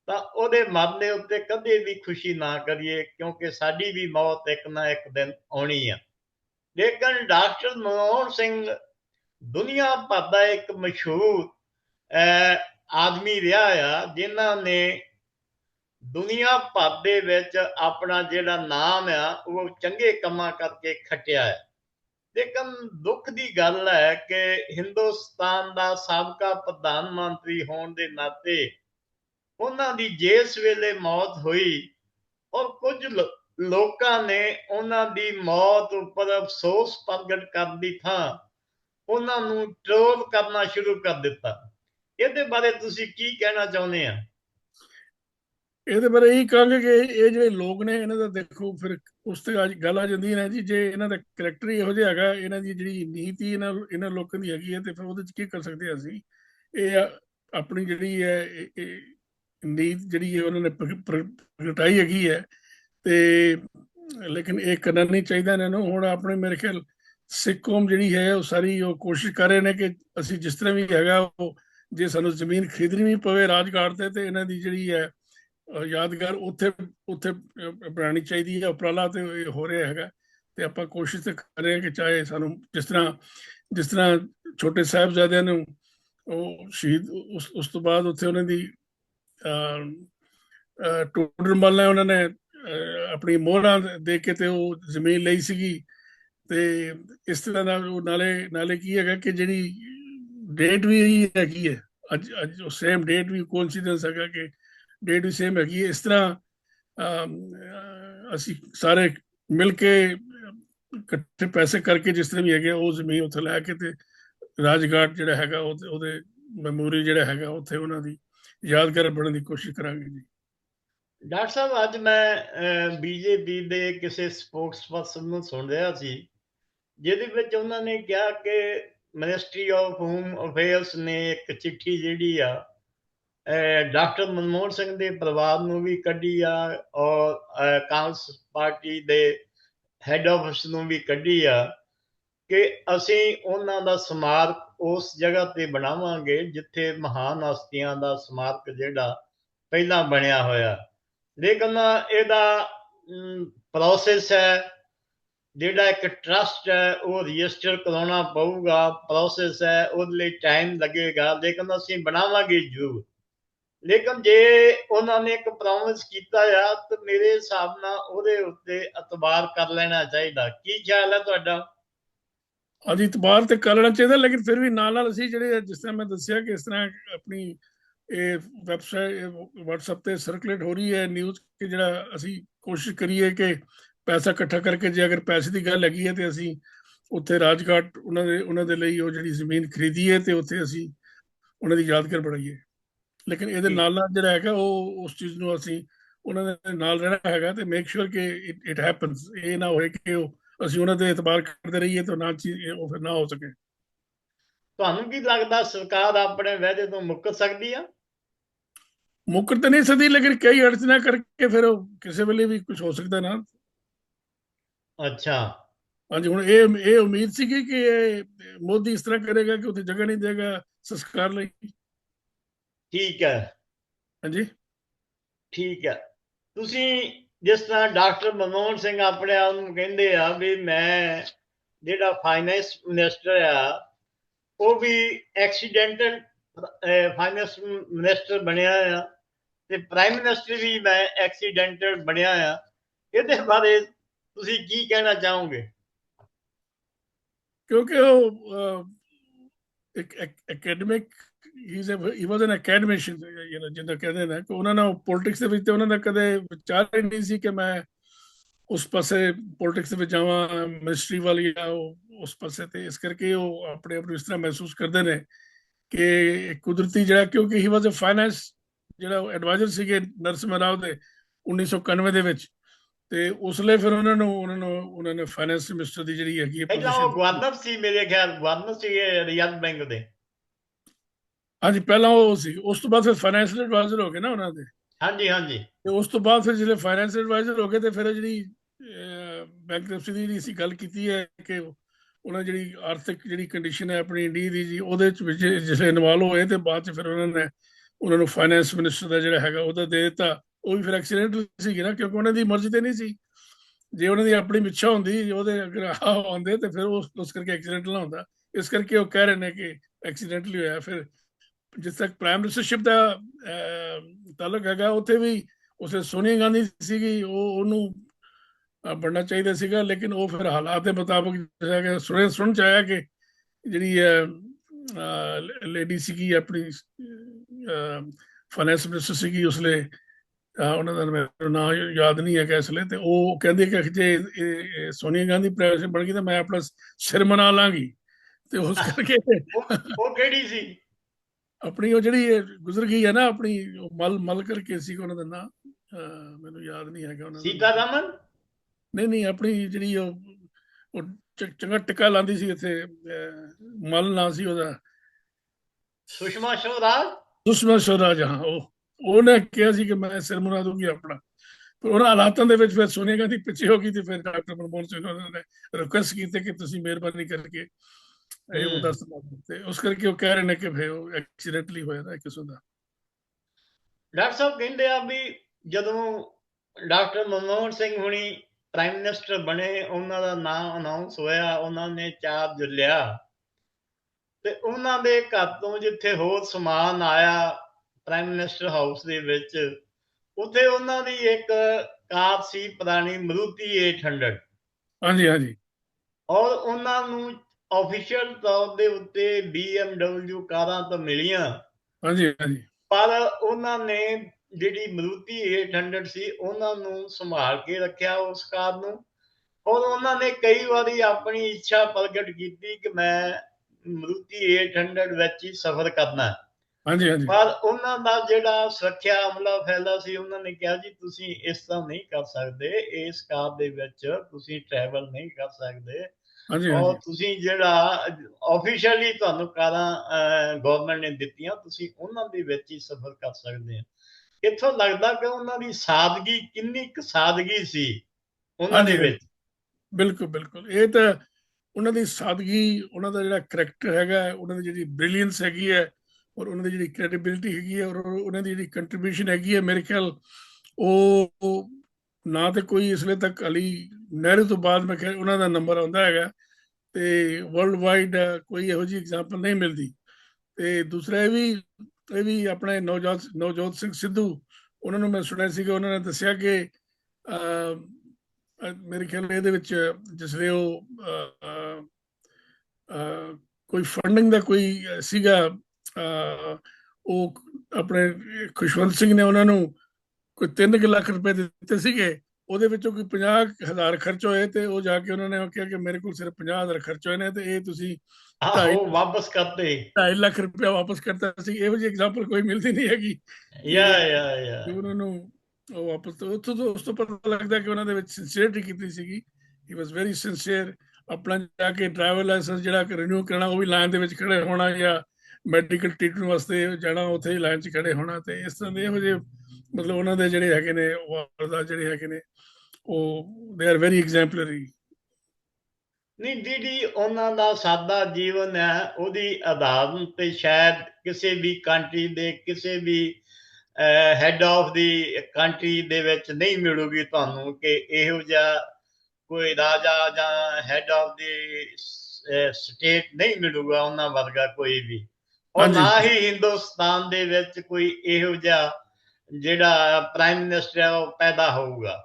ਤਾਂ ਉਹਦੇ ਮਰਨੇ ਉੱਤੇ ਕਦੇ ਵੀ ਖੁਸ਼ੀ ਨਾ ਕਰੀਏ ਕਿਉਂਕਿ ਸਾਡੀ ਵੀ ਮੌਤ ਇੱਕ ਨਾ ਇੱਕ ਦਿਨ ਆਉਣੀ ਆ ਲੇਕਿਨ ਡਾਕਟਰ ਮਨਮੋਹਨ ਸਿੰਘ ਦੁਨੀਆ ਭਰ ਦਾ ਇੱਕ ਮਸ਼ਹੂਰ ਆਦਮੀ ਰਿਹਾ ਆ, ਜਿਨ੍ਹਾਂ ਨੇ ਦੁਨੀਆ ਭਰ ਦੇ ਵਿੱਚ ਆਪਣਾ ਜਿਹੜਾ ਨਾਮ ਆ, ਉਹ ਚੰਗੇ ਕੰਮਾਂ ਕਰਕੇ ਖੱਟਿਆ ਹੈ ਲੇਕਿਨ ਦੁੱਖ ਦੀ ਗੱਲ ਹੈ ਕਿ ਹਿੰਦੁਸਤਾਨ ਦਾ ਸਾਬਕਾ ਪ੍ਰਧਾਨ ਮੰਤਰੀ ਹੋਣ ਦੇ ਨਾਤੇ ਉਹਨਾਂ ਦੀ ਜਿਸ ਵੇਲੇ ਮੌਤ ਹੋਈ, ਔਰ ਕੁਝ ਲੋਕਾਂ ਨੇ ਉਹਨਾਂ ਦੀ ਮੌਤ ਉੱਪਰ ਅਫਸੋਸ ਪ੍ਰਗਟ ਕਰਨ ਦੀ ਥਾਂ ਉਹਨਾਂ ਨੂੰ ਟ੍ਰੋਲ ਕਰਨਾ ਸ਼ੁਰੂ ਕਰ ਦਿੱਤਾ। ਇਹਦੇ ਬਾਰੇ ਤੁਸੀਂ ਕੀ ਕਹਿਣਾ ਚਾਹੁੰਦੇ ਆ? ਇਹਦੇ ਬਾਰੇ ਇਹ ਕਹਾਂਗੇ ਕਿ ਇਹ ਜਿਹੜੇ ਲੋਕ ਨੇ, ਇਹਨਾਂ ਦਾ ਦੇਖੋ ਫਿਰ ਉਸ ਤੇ ਅੱਜ ਗੱਲ ਆ ਜਾਂਦੀ ਹੈ ਜੀ, ਜੇ ਇਹਨਾਂ ਦਾ ਕਰੈਕਟਰ ਹੀ ਇਹੋ ਜਿਹਾ ਹੈਗਾ, ਇਹਨਾਂ ਦੀ ਜਿਹੜੀ ਨੀਤੀ ਇਹਨਾਂ ਇਹਨਾਂ ਲੋਕਾਂ ਦੀ ਹੈਗੀ ਹੈ ਤੇ ਫਿਰ ਉਹਦੇ ਚ ਕੀ ਕਰ ਸਕਦੇ ਹਾਂ ਅਸੀਂ? ਇਹ ਆਪਣੀ ਜਿਹੜੀ ਹੈ, ਇਹ- ਨੀਤ ਜਿਹੜੀ ਹੈ ਉਹਨਾਂ ਨੇ ਪ੍ਰਗਟਾਈ ਹੈਗੀ ਹੈ ਤੇ ਲੇਕਿਨ ਇਹ ਕਰਨਾ ਨਹੀਂ ਚਾਹੀਦਾ ਇਹਨਾਂ ਨੂੰ। ਹੁਣ ਆਪਣੇ ਮੇਰੇ ਖਿਆਲ ਸਿੱਖ ਕੌਮ ਜਿਹੜੀ ਹੈ ਉਹ ਸਾਰੀ ਉਹ ਕੋਸ਼ਿਸ਼ ਕਰ ਰਹੇ ਨੇ ਕਿ ਅਸੀਂ ਜਿਸ ਤਰ੍ਹਾਂ ਵੀ ਹੈਗਾ ਉਹ ਜੇ ਸਾਨੂੰ ਜ਼ਮੀਨ ਖਰੀਦਣੀ ਵੀ ਪਵੇ ਰਾਜਗਾਰ ਤੇ ਤੇ ਇਹਨਾਂ ਦੀ ਜਿਹੜੀ ਹੈ ਯਾਦਗਾਰ ਉੱਥੇ ਉੱਥੇ, ਅਹ ਚਾਹੀਦੀ ਹੈ, ਉਪਰਾਲਾ ਤੇ ਹੋ ਰਿਹਾ ਹੈਗਾ। ਤੇ ਆਪਾਂ ਕੋਸ਼ਿਸ਼ ਤੇ ਕਰ ਰਹੇ ਹਾਂ ਕਿ ਚਾਹੇ ਸਾਨੂੰ ਜਿਸ ਤਰ੍ਹਾਂ ਜਿਸ ਤਰ੍ਹਾਂ ਛੋਟੇ ਸਾਹਿਬਜ਼ਾਦਿਆਂ ਨੂੰ ਉਹ ਸ਼ਹੀਦ, ਉਸ ਉਸ ਤੋਂ ਬਾਅਦ ਉੱਥੇ ਉਹਨਾਂ ਦੀ ਟੋਡਰ ਮੱਲ ਨੇ ਉਹਨਾਂ ਨੇ ਆਪਣੀ ਮੋਹਰਾਂ ਦੇ ਕੇ ਤੇ ਉਹ ਜ਼ਮੀਨ ਲਈ ਸੀਗੀ। ਤੇ ਇਸ ਤਰ੍ਹਾਂ ਦਾ ਉਹ ਨਾਲੇ ਨਾਲੇ ਕੀ ਹੈਗਾ ਕਿ ਜਿਹੜੀ ਡੇਟ ਵੀ ਇਹੀ ਹੈਗੀ ਹੈ। ਅੱਜ ਅੱਜ ਸੇਮ ਡੇਟ ਵੀ ਕੋਇਨਸੀਡੈਂਸ ਹੈਗਾ ਕਿ ਡੇਟ ਵੀ ਸੇਮ ਹੈਗੀ ਹੈ। ਇਸ ਤਰ੍ਹਾਂ ਅਸੀਂ ਸਾਰੇ ਮਿਲ ਕੇ ਇਕੱਠੇ ਪੈਸੇ ਕਰਕੇ ਜਿਸ ਤਰ੍ਹਾਂ ਵੀ ਹੈਗੇ ਉਹ ਜ਼ਮੀਨ ਉੱਥੇ ਲੈ ਕੇ ਤੇ ਰਾਜਘਾਟ ਜਿਹੜਾ ਹੈਗਾ ਉਹਦੇ ਮੈਮੋਰੀ ਜਿਹੜਾ ਹੈਗਾ, ਉੱਥੇ ਉਹਨਾਂ ਦੀ ਯਾਦਗਾਰ ਬਣਨ ਦੀ ਕੋਸ਼ਿਸ਼ ਕਰਾਂਗੇ ਜੀ। ਡਾਕਟਰ ਸਾਹਿਬ, ਅੱਜ ਮੈਂ ਬੀਜੇਪੀ ਦੇ ਕਿਸੇ ਸਪੋਕਸਪਰਸਨ ਨੂੰ ਸੁਣ ਰਿਹਾ ਸੀ, ਜਿਹਦੇ ਵਿੱਚ ਉਹਨਾਂ ਨੇ ਕਿਹਾ ਕਿ ਮਿਨਿਸਟਰੀ ਆਫ ਹੋਮ ਅਫੇਅਰਸ ਨੇ ਇੱਕ ਚਿੱਠੀ ਜਿਹੜੀ ਆ ਡਾਕਟਰ ਮਨਮੋਹਨ ਸਿੰਘ ਦੇ ਪਰਿਵਾਰ ਨੂੰ ਵੀ ਕੱਢੀ ਆ ਔਰ ਕਾਂਗਰਸ ਪਾਰਟੀ ਦੇ ਹੈੱਡ ਆਫਿਸ ਨੂੰ ਵੀ ਕੱਢੀ ਆ ਕਿ ਅਸੀਂ ਉਹਨਾਂ ਦਾ ਸਮਾਰਕ ਉਸ ਜਗ੍ਹਾ ਤੇ ਬਣਾਵਾਂਗੇ ਜਿੱਥੇ ਮਹਾਨ ਹਸਤੀਆਂ ਦਾ ਸਮਾਰਕ ਜਿਹੜਾ ਪਹਿਲਾਂ ਬਣਿਆ ਹੋਇਆ। ਲੇਕਿਨ ਇਹਦਾ ਪ੍ਰੋਸੈਸ ਹੈ ਜਿਹੜਾ ਇੱਕ ਟਰਸਟ ਹੈ, ਉਹ ਰਜਿਸਟਰ ਕਰਾਉਣਾ ਪਊਗਾ ਪ੍ਰੋਸੈਸ ਹੈ, ਉਹਦੇ ਲਈ ਟਾਈਮ ਲੱਗੇਗਾ। ਲੇਕਿਨ ਅਸੀਂ ਬਣਾਵਾਂਗੇ ਜ਼ਰੂਰ। ਲੇਕਿਨ ਜੇ ਉਹਨਾਂ ਨੇ ਇੱਕ ਪ੍ਰੋਮਿਸ ਕੀਤਾ ਆ, ਤਾਂ ਮੇਰੇ ਹਿਸਾਬ ਨਾਲ ਉਹਦੇ ਉੱਤੇ ਇਤਬਾਰ ਕਰ ਲੈਣਾ ਚਾਹੀਦਾ। ਕੀ ਖਿਆਲ ਹੈ ਤੁਹਾਡਾ? ਅੱਜ ਇਤਬਾਰ ਤੇ ਕਰ ਲੈਣਾ ਚਾਹੀਦਾ, ਲੇਕਿਨ ਫਿਰ ਵੀ ਨਾਲ ਨਾਲ ਅਸੀਂ ਜਿਹੜੇ ਜਿਸ ਤਰ੍ਹਾਂ ਮੈਂ ਦੱਸਿਆ ਕਿ ਇਸ ਤਰ੍ਹਾਂ ਆਪਣੀ ਇਹ ਵੈਬਸਾਈਟ WhatsApp ਤੇ ਸਰਕੂਲੇਟ ਹੋ ਰਹੀ ਹੈ ਨਿਊਜ਼ ਕਿ ਜਿਹੜਾ ਅਸੀਂ ਕੋਸ਼ਿਸ਼ ਕਰੀਏ ਕਿ ਪੈਸਾ ਇਕੱਠਾ ਕਰਕੇ ਜੇ ਅਗਰ ਪੈਸੇ ਦੀ ਗੱਲ ਹੈਗੀ ਹੈ ਤੇ ਅਸੀਂ ਉੱਥੇ ਰਾਜਘਾਟ ਉਹਨਾਂ ਦੇ ਉਹਨਾਂ ਦੇ ਲਈ ਉਹ ਜਿਹੜੀ ਜ਼ਮੀਨ ਖਰੀਦੀਏ ਤੇ ਉੱਥੇ ਅਸੀਂ ਉਹਨਾਂ ਦੀ ਯਾਦਗਾਰ ਬਣਾਈਏ। ਲੇਕਿਨ ਇਹਦੇ। ਨਾਲ ਨਾਲ ਜਿਹੜਾ ਹੈਗਾ ਉਹ ਉਸ ਚੀਜ਼ ਨੂੰ ਅਸੀਂ ਉਹਨਾਂ ਦੇ ਨਾਲ ਰਹਿਣਾ ਹੈਗਾ ਤੇ ਮੇਕ ਸ਼ੋਰ ਕਿ ਇਟ ਹੈਪਨਸ ਇਹ ਨਾ ਹੋਏ ਕਿ ਉਹ ਅਸੀਂ ਉਹਨਾਂ ਤੇ ਇਤਬਾਰ ਕਰਦੇ ਰਹੀਏ ਤਾਂ ਨਾ ਚੀਜ਼ ਉਹ ਫਿਰ ਨਾ ਹੋ ਸਕੇ। ਤੁਹਾਨੂੰ ਕੀ ਲੱਗਦਾ ਸਰਕਾਰ ਆਪਣੇ ਵਾਅਦੇ ਤੋਂ ਮੁੱਕਰ ਸਕਦੀ ਆ? ਮੁੱਕਰ ਤਾਂ ਨਹੀਂ ਸਕਦੀ ਲੇਕਿਨ ਕਈ ਅੜਚਨਾ ਕਰਕੇ ਫਿਰ ਕਿਸੇ ਵੇਲੇ ਵੀ ਕੁਝ ਹੋ ਸਕਦਾ ਨਾ। ਅੱਛਾ। ਹਾਂਜੀ ਹੁਣ ਇਹ ਇਹ ਉਮੀਦ ਸੀਗੀ ਕਿ ਇਹ ਮੋਦੀ ਇਸ ਤਰ੍ਹਾਂ ਕਰੇਗਾ ਕਿ ਉੱਥੇ ਜਗ੍ਹਾ ਨਹੀਂ ਦੇਗਾ ਸੰਸਕਾਰ ਲਈ? ਠੀਕ ਹੈ। ਹਾਂਜੀ। ਠੀਕ ਹੈ। ਤੁਸੀਂ ਜਿਸ ਤਰ੍ਹਾਂ ਡਾਕਟਰ ਮਨਮੋਹਨ ਸਿੰਘ ਆਪਣੇ ਆਪ ਨੂੰ ਕਹਿੰਦੇ ਆ ਵੀ ਮੈਂ ਜਿਹੜਾ ਫਾਈਨੈਂਸ ਮਿਨਿਸਟਰ ਆ ਉਹ ਵੀ ਐਕਸੀਡੈਂਟਲ ਫਾਈਨੈਂਸ ਮਿਨਿਸਟਰ ਬਣਿਆ ਆ ਤੇ ਪ੍ਰਾਈਮ ਮਿਨਿਸਟਰ ਵੀ ਮੈਂ ਐਕਸੀਡੈਂਟਲ ਬਣਿਆ ਆ। ਇਹਦੇ ਬਾਰੇ ਤੁਸੀਂ ਕੀ ਕਹਿਣਾ ਚਾਹੋਗੇ? ਕਿਉਂਕਿ ਉਹ ਇੱਕ ਐਕੈਡਮਿਕ ਹੀ ਹੀ was an academician you know ਜਿੰਦਾ ਕਹਿੰਦੇ ਨੇ, ਕਿ ਉਹਨਾਂ ਨਾਲ ਪੋਲਿਟਿਕਸ ਦੇ ਵਿੱਚ ਤੇ ਉਹਨਾਂ ਦਾ ਕਦੇ ਵਿਚਾਰ ਹੀ ਨਹੀਂ ਸੀ ਕਿ ਮੈਂ ਉਸ ਪਾਸੇ ਪੋਲਿਟਿਕਸ ਦੇ ਵਿੱਚ ਜਾਵਾਂ ਮਿਨਿਸਟਰੀ ਵਾਲੀ ਆ ਉਹ, ਉਸ ਪਾਸੇ ਤੇ। ਇਸ ਕਰਕੇ ਉਹ ਆਪਣੇ ਆਪ ਨੂੰ ਇਸ ਤਰ੍ਹਾਂ ਮਹਿਸੂਸ ਕਰਦੇ ਨੇ ਕਿ ਕੁਦਰਤੀ ਜਿਹੜਾ, ਕਿਉਂਕਿ ਹੀ ਵਾਸ ਅ ਫਾਈਨੈਂਸ ਜਿਹੜਾ ਐਡਵਾਈਜ਼ਰ ਸੀਗੇ ਨਰਸਿਮਹਾ ਰਾਓ ਦੇ 1991 ਦੇ ਵਿੱਚ। ਤੇ ਉਸ ਲਈ ਫਿਰ ਉਹਨਾਂ ਨੂੰ ਉਹਨਾਂ ਨੂੰ ਉਹਨਾਂ ਨੇ ਫਾਈਨੈਂਸ ਮਿਨਿਸਟਰ ਦੀ ਜਿਹੜੀ ਹੈਗੀ ਹੈ ਪਹਿਲਾਂ ਗਵਰਨਰ ਸੀ ਮੇਰੇ ਖਿਆਲ ਗਵਰਨਰ ਸੀ ਰਿਜ਼ਰਵ ਬੈਂਕ ਦੇ। ਹਾਂਜੀ ਪਹਿਲਾਂ ਉਹ ਸੀ। ਉਸ ਤੋਂ ਬਾਅਦ ਫਿਰ ਫਾਈਨੈਂਸ਼ੀਅਲ ਐਡਵਾਈਜ਼ਰ ਹੋ ਗਏ ਨਾ ਉਹਨਾਂ ਦੇ। ਹਾਂਜੀ ਹਾਂਜੀ। ਤੇ ਉਸ ਤੋਂ ਬਾਅਦ ਫਿਰ ਜਿਹੜੇ ਫਾਈਨੈਂਸ ਐਡਵਾਈਜ਼ਰ ਹੋ ਗਏ ਤੇ ਫਿਰ ਜਿਹੜੀ ਬੈਂਕਰਪਸੀ ਦੀ ਜਿਹੜੀ ਅਸੀਂ ਗੱਲ ਕੀਤੀ ਹੈ ਕਿ ਉਹਨਾਂ ਜਿਹੜੀ ਆਰਥਿਕ ਜਿਹੜੀ ਕੰਡੀਸ਼ਨ ਹੈ ਆਪਣੀ ਇੰਡੀਆ ਦੀ ਜੀ ਉਹਦੇ ਵਿੱਚ ਜਿਸੇ ਇਨਵੋਲਵ ਹੋਏ ਤੇ ਬਾਅਦ ਚ ਫਿਰ ਉਹਨਾਂ ਨੇ ਉਹਨਾਂ ਨੂੰ ਫਾਈਨੈਂਸ ਮਿਨਿਸਟਰ ਦਾ ਜਿਹੜਾ ਹੈਗਾ ਉਹਦਾ ਦੇ ਦਿੱਤਾ। ਉਹ ਵੀ ਫਿਰ ਐਕਸੀਡੈਂਟ ਸੀਗੀ ਨਾ ਕਿਉਂਕਿ ਉਹਨਾਂ ਦੀ ਮਰਜ਼ੀ ਤੇ ਨਹੀਂ ਸੀ। ਜੇ ਉਹਨਾਂ ਦੀ ਆਪਣੀ ਇੱਛਾ ਹੁੰਦੀ ਉਹਦੇ ਅਗਰ ਆਉਂਦੇ ਤੇ ਫਿਰ ਉਸ ਉਸ ਕਰਕੇ ਐਕਸੀਡੈਂਟ ਨਾ ਹੁੰਦਾ। ਇਸ ਕਰਕੇ ਉਹ ਕਹਿ ਰਹੇ ਨੇ ਕਿ ਐਕਸੀਡੈਂਟਲੀ ਹੋਇਆ। ਫਿਰ ਜਿਸ ਤੱਕ ਪ੍ਰਾਈਮ ਮਿਨਿਸਟਰਸ਼ਿਪ ਦਾ ਅਹ, ਹੈਗਾ ਉੱਥੇ ਵੀ ਉਸੇ ਸੋਨੀਆ ਗਾਂਧੀ ਸੀਗੀ ਉਹ ਉਹਨੂੰ ਬਣਨਾ ਚਾਹੀਦਾ ਸੀਗਾ। ਲੇਕਿਨ ਉਹ ਫਿਰ ਹਾਲਾਤ ਦੇ ਮੁਤਾਬਕ ਜਿਹੜਾ ਕਿ ਸੁਣੇ ਸੁਣ ਚ ਆਇਆ ਕਿ ਜਿਹੜੀ ਲੇਡੀ ਸੀਗੀ ਆਪਣੀ ਫਾਈਨੈਂਸ ਮਿਨਿਸਟਰ ਸੀਗੀ ਉਸਲੇ ਉਹਨਾਂ ਦਾ ਮੈਨੂੰ ਨਾਂ ਯਾਦ ਨਹੀਂ ਹੈ ਕਿ ਇਸ ਲਈ ਤੇ ਉਹ ਕਹਿੰਦੇ ਕਿ ਜੇ ਸੋਨੀਆ ਗਾਂਧੀ ਪ੍ਰੈਜ਼ੀਡੈਂਟ ਬਣ ਗਈ ਤਾਂ ਮੈਂ ਆਪਣਾ ਸਿਰ ਮਨਾ ਲਾਂਗੀ। ਤੇ ਉਸ ਕਰਕੇ ਉਹ ਕਿਹੜੀ ਸੀ? ਆਪਣੀ ਉਹ ਜਿਹੜੀ ਗੁਜ਼ਰ ਗਈ ਹੈ ਨਾ ਆਪਣੀ ਮਲ ਮਲ ਕਰਕੇ ਸੀ ਉਹਨਾਂ ਦਾ ਨਾਂ ਮੈਨੂੰ ਯਾਦ ਨਹੀਂ ਹੈਗਾ ਉਹਨਾਂ ਦਾ ਸੀਤਾ ਰਮਨ? ਨਹੀਂ ਨਹੀਂ ਆਪਣੀ ਜਿਹੜੀ ਉਹ ਚੰਗਾ ਟਿੱਕਾ ਲਾਂਦੀ ਸੀ ਇੱਥੇ ਮਲ ਨਾਂ ਸੀ ਉਹਦਾ। ਸੁਸ਼ਮਾ ਸਵਰਾਜ? ਸੁਸ਼ਮਾ ਸਵਰਾਜ ਹਾਂ ਉਹ। ਉਹਨੇ ਕਿਹਾ ਸੀ ਕਿ ਮੈਂ ਸਿਰ ਮੁਨਾ ਦੂੰਗੀ ਆਪਣਾ। ਪਰ ਉਹਨਾਂ ਹਾਲਾਤਾਂ ਦੇ ਵਿੱਚ ਫਿਰ ਸੋਨੀਆ ਗਾਂਧੀ ਪਿੱਛੇ ਹੋ ਗਈ ਤੇ ਫਿਰ ਡਾਕਟਰ ਮਨਮੋਹਨ ਸਿੰਘ ਉਹਨਾਂ ਨੇ ਰਿਕੁਐਸਟ ਕੀਤੀ ਕਿ ਤੁਸੀਂ ਮਿਹਰਬਾਨੀ ਕਰਕੇ ਇਹ ਉਹ। ਦੱਸ ਦਿਓ ਤੇ ਉਸ ਕਰਕੇ ਉਹ ਕਹਿ ਰਹੇ ਨੇ ਕਿ ਫਿਰ ਉਹ ਐਕਸੀਡੈਂਟਲੀ ਹੋਇਆ ਦਾ ਕਿਸਮ ਦਾ ਡਾਕਟਰ ਸਾਹਿਬ ਕਹਿੰਦੇ ਆ ਵੀ ਜਦੋਂ ਡਾਕਟਰ ਮਨਮੋਹਨ ਸਿੰਘ ਹੁਣੀ ਪ੍ਰਾਈਮ ਮਿਨਿਸਟਰ ਬਣੇ ਉਹਨਾਂ ਦਾ ਨਾਮ ਅਨਾਉਂਸ ਹੋਇਆ ਉਹਨਾਂ ਨੇ ਚਾਰਜ ਲਿਆ। ਤੇ ਉਹਨਾਂ ਦੇ ਘਰ ਤੋਂ ਜਿੱਥੇ ਹੋਰ ਸਮਾਨ ਆਇਆ ਪ੍ਰਾਈਮ ਮਿਨਿਸਟਰ ਹਾਊਸ ਦੇ ਵਿੱਚ ਉੱਥੇ ਉਹਨਾਂ ਦੀ ਇੱਕ ਕਾਰ ਸੀ ਪੁਰਾਣੀ ਮਰੂਤੀ 800 ਹਾਂਜੀ ਹਾਂਜੀ। ਔਰ ਉਹਨਾਂ ਨੂੰ ਆਫੀਸ਼ੀਅਲ ਤੌਰ ਦੇ ਉੱਤੇ BMW ਕਾਰਾਂ ਤਾਂ ਮਿਲੀਆਂ। ਹਾਂਜੀ ਹਾਂਜੀ। ਪਰ ਉਹਨਾਂ ਨੇ ਜਿਹੜੀ ਮਰੂਤੀ 800 ਸੀ ਉਹਨਾਂ ਨੂੰ ਸੰਭਾਲ ਕੇ ਰੱਖਿਆ ਉਸ ਕਾਰ ਨੂੰ। ਔਰ ਉਹਨਾਂ ਨੇ ਕਈ ਵਾਰੀ ਆਪਣੀ ਇੱਛਾ ਪ੍ਰਗਟ ਕੀਤੀ ਕਿ ਮੈਂ ਮਰੂਤੀ 800 ਵਿੱਚ ਹੀ ਸਫ਼ਰ ਕਰਨਾ ਹੈ। ਹਾਂਜੀ ਹਾਂਜੀ। ਪਰ ਉਹਨਾਂ ਦਾ ਜਿਹੜਾ ਸੁਰੱਖਿਆ ਅਮਲਾ ਫੈਲਾ ਸੀ ਉਹਨਾਂ ਨੇ ਕਿਹਾ ਜੀ ਤੁਸੀਂ ਇਸ ਤਰ੍ਹਾਂ ਨਹੀਂ ਕਰ ਸਕਦੇ ਇਸ ਕਾਰ ਦੇ ਵਿੱਚ ਤੁਸੀਂ ਟਰੈਵਲ ਨਹੀਂ ਕਰ ਸਕਦੇ। ਹਾਂਜੀ ਔਰ ਤੁਸੀਂ ਜਿਹੜਾ ਆਫੀਸ਼ੀਅਲੀ ਤੁਹਾਨੂੰ ਕਾਰਾਂ ਗਵਰਨਮੈਂਟ ਨੇ ਦਿੱਤੀਆਂ ਤੁਸੀਂ ਉਹਨਾਂ ਦੇ ਵਿੱਚ ਹੀ ਸਫ਼ਰ ਕਰ ਸਕਦੇ ਆ ਇੱਥੋਂ ਲੱਗਦਾ ਕਿ ਉਹਨਾਂ ਦੀ ਸਾਦਗੀ ਕਿੰਨੀ ਕੁ ਸਾਦਗੀ ਸੀ ਉਹਨਾਂ ਦੇ। ਵਿੱਚ। ਬਿਲਕੁਲ ਬਿਲਕੁਲ। ਇਹ ਤਾਂ ਉਹਨਾਂ ਦੀ ਸਾਦਗੀ ਉਹਨਾਂ ਦਾ ਜਿਹੜਾ ਕਰੈਕਟਰ ਹੈਗਾ ਉਹਨਾਂ ਦੀ ਜਿਹੜੀ ਬ੍ਰਿਲੀਅੰਸ ਹੈਗੀ ਹੈ ਔਰ ਉਹਨਾਂ ਦੀ ਜਿਹੜੀ ਕ੍ਰੈਡੀਬਿਲਿਟੀ ਹੈਗੀ ਹੈ ਔਰ ਉਹਨਾਂ ਦੀ ਜਿਹੜੀ ਕੰਟਰੀਬਿਊਸ਼ਨ ਹੈਗੀ ਹੈ ਮੇਰੇ ਖਿਆਲ ਉਹ ਨਾ ਤੇ ਕੋਈ ਇਸ ਤੱਕ ਅਲੀ ਨਹਿਰੂ ਤੋਂ ਬਾਅਦ ਮੈਂ ਖਿਆਲ ਉਹਨਾਂ ਦਾ ਨੰਬਰ ਆਉਂਦਾ ਹੈਗਾ ਤੇ ਵਰਲਡ ਵਾਈਡ ਕੋਈ ਇਹੋ ਜਿਹੀ ਐਗਜ਼ਾਮਪਲ ਨਹੀਂ ਮਿਲਦੀ। ਤੇ ਦੂਸਰਾ ਇਹ ਵੀ ਇਹ ਵੀ ਆਪਣੇ ਨਵਜੋਤ ਨਵਜੋਤ ਸਿੰਘ ਸਿੱਧੂ ਉਹਨਾਂ ਨੂੰ ਮੈਂ ਸੁਣਿਆ ਸੀਗਾ ਉਹਨਾਂ ਨੇ ਦੱਸਿਆ ਕਿ ਅਹ, ਮੇਰੇ ਖਿਆਲ ਇਹਦੇ ਵਿੱਚ ਜਿਸਲੇ ਉਹ ਕੋਈ ਫੰਡਿੰਗ ਦਾ ਕੋਈ ਸੀਗਾ ਉਹ ਆਪਣੇ ਖੁਸ਼ਵੰਤ ਸਿੰਘ ਨੇ ਉਹਨਾਂ ਨੂੰ ਕੋਈ 3 ਲੱਖ ਰੁਪਏ ਦਿੱਤੇ ਸੀਗੇ ਉਹਦੇ ਵਿੱਚੋਂ ਕੋਈ 50000 ਖਰਚ ਹੋਏ ਤੇ ਉਹ ਜਾ ਕੇ ਉਹਨਾਂ ਨੇ ਕਿਹਾ ਕਿ ਮੇਰੇ ਕੋਲ ਸਿਰਫ 50000 ਖਰਚ ਹੋਏ ਨੇ ਤੇ ਇਹ ਤੁਸੀਂ ਉਹ ਵਾਪਸ ਕਰਤੇ। 2.5 ਲੱਖ ਰੁਪਏ ਵਾਪਸ ਕਰਤਾ ਸੀ। ਇਹੋ ਜਿਹੀ ਐਗਜ਼ਾਮਪਲ ਕੋਈ ਮਿਲਦੀ ਨਹੀਂ ਹੈਗੀ। ਯਾ ਯਾ ਯਾ। ਉਹਨਾਂ ਨੂੰ ਉਹ ਵਾਪਸ ਉੱਥੋਂ ਤੋਂ ਉਸ ਤੋਂ ਪਤਾ ਲੱਗਦਾ ਕਿ ਉਹਨਾਂ ਦੇ ਵਿੱਚ ਸਿੰਸੀਅਰਿਟੀ ਕੀਤੀ ਸੀਗੀ। ਹੀ ਵਾਸ ਵੈਰੀ ਸਿੰਸੀਅਰ ਆਪਣਾ ਜਾ ਕੇ ਡਰਾਈਵਰ ਲਾਇਸੈਂਸ ਜਿਹੜਾ ਕਿ ਰਿਨਿਊ ਕਰਨਾ ਉਹ ਵੀ ਲਾਈਨ ਦੇ ਵਿੱਚ ਖੜੇ ਹੋਣਾ ਜਾਂ ਮੈਡੀਕਲ ਟ੍ਰੀਟਮੈਂਟ ਵਾਸਤੇ ਜਾਣਾ, ਉੱਥੇ ਲਾਈਨ 'ਚ ਖੜੇ ਹੋਣਾ ਤੇ ਇਸ ਤਰ੍ਹਾਂ ਦੇ ਇਹੋ ਜਿਹੇ ਮਤਲਬ ਉਹਨਾਂ ਦੇ ਜਿਹੜੇ ਹੈਗੇ ਨੇ ਵਾਰਦਾ ਜਿਹੜੇ ਹੈਗੇ ਨੇ, ਉਹ ਦੇ ਆਰ ਵੈਰੀ ਐਗਜ਼ੈਂਪਲਰੀ ਨਹੀਂ, ਜਿਹੜੀ ਉਹਨਾਂ ਦਾ ਸਾਦਾ ਜੀਵਨ ਹੈ, ਉਹਦੀ ਆਧਾਰਨ ਤੇ ਸ਼ਾਇਦ ਕਿਸੇ ਵੀ ਕੰਟਰੀ ਦੇ ਕਿਸੇ ਵੀ ਹੈੱਡ ਆਫ ਦੀ ਕੰਟਰੀ ਦੇ ਵਿੱਚ ਨਹੀਂ ਮਿਲੂਗੀ ਤੁਹਾਨੂੰ ਕਿ ਇਹੋ ਜਿਹਾ ਕੋਈ ਰਾਜਾ ਜਾਂ ਹੈੱਡ ਆਫ ਦੀ ਸਟੇਟ ਨਹੀਂ ਮਿਲੂਗਾ, ਉਹਨਾਂ ਵਰਗਾ ਕੋਈ ਵੀ। ਔਰ। ਨਾ ਹੀ ਹਿੰਦੁਸਤਾਨ ਦੇ ਵਿੱਚ ਕੋਈ ਇਹੋ ਜਿਹਾ ਜਿਹੜਾ ਪ੍ਰਾਈਮ ਮਿਨਿਸਟਰ ਉਹ ਪੈਦਾ ਹੋਊਗਾ।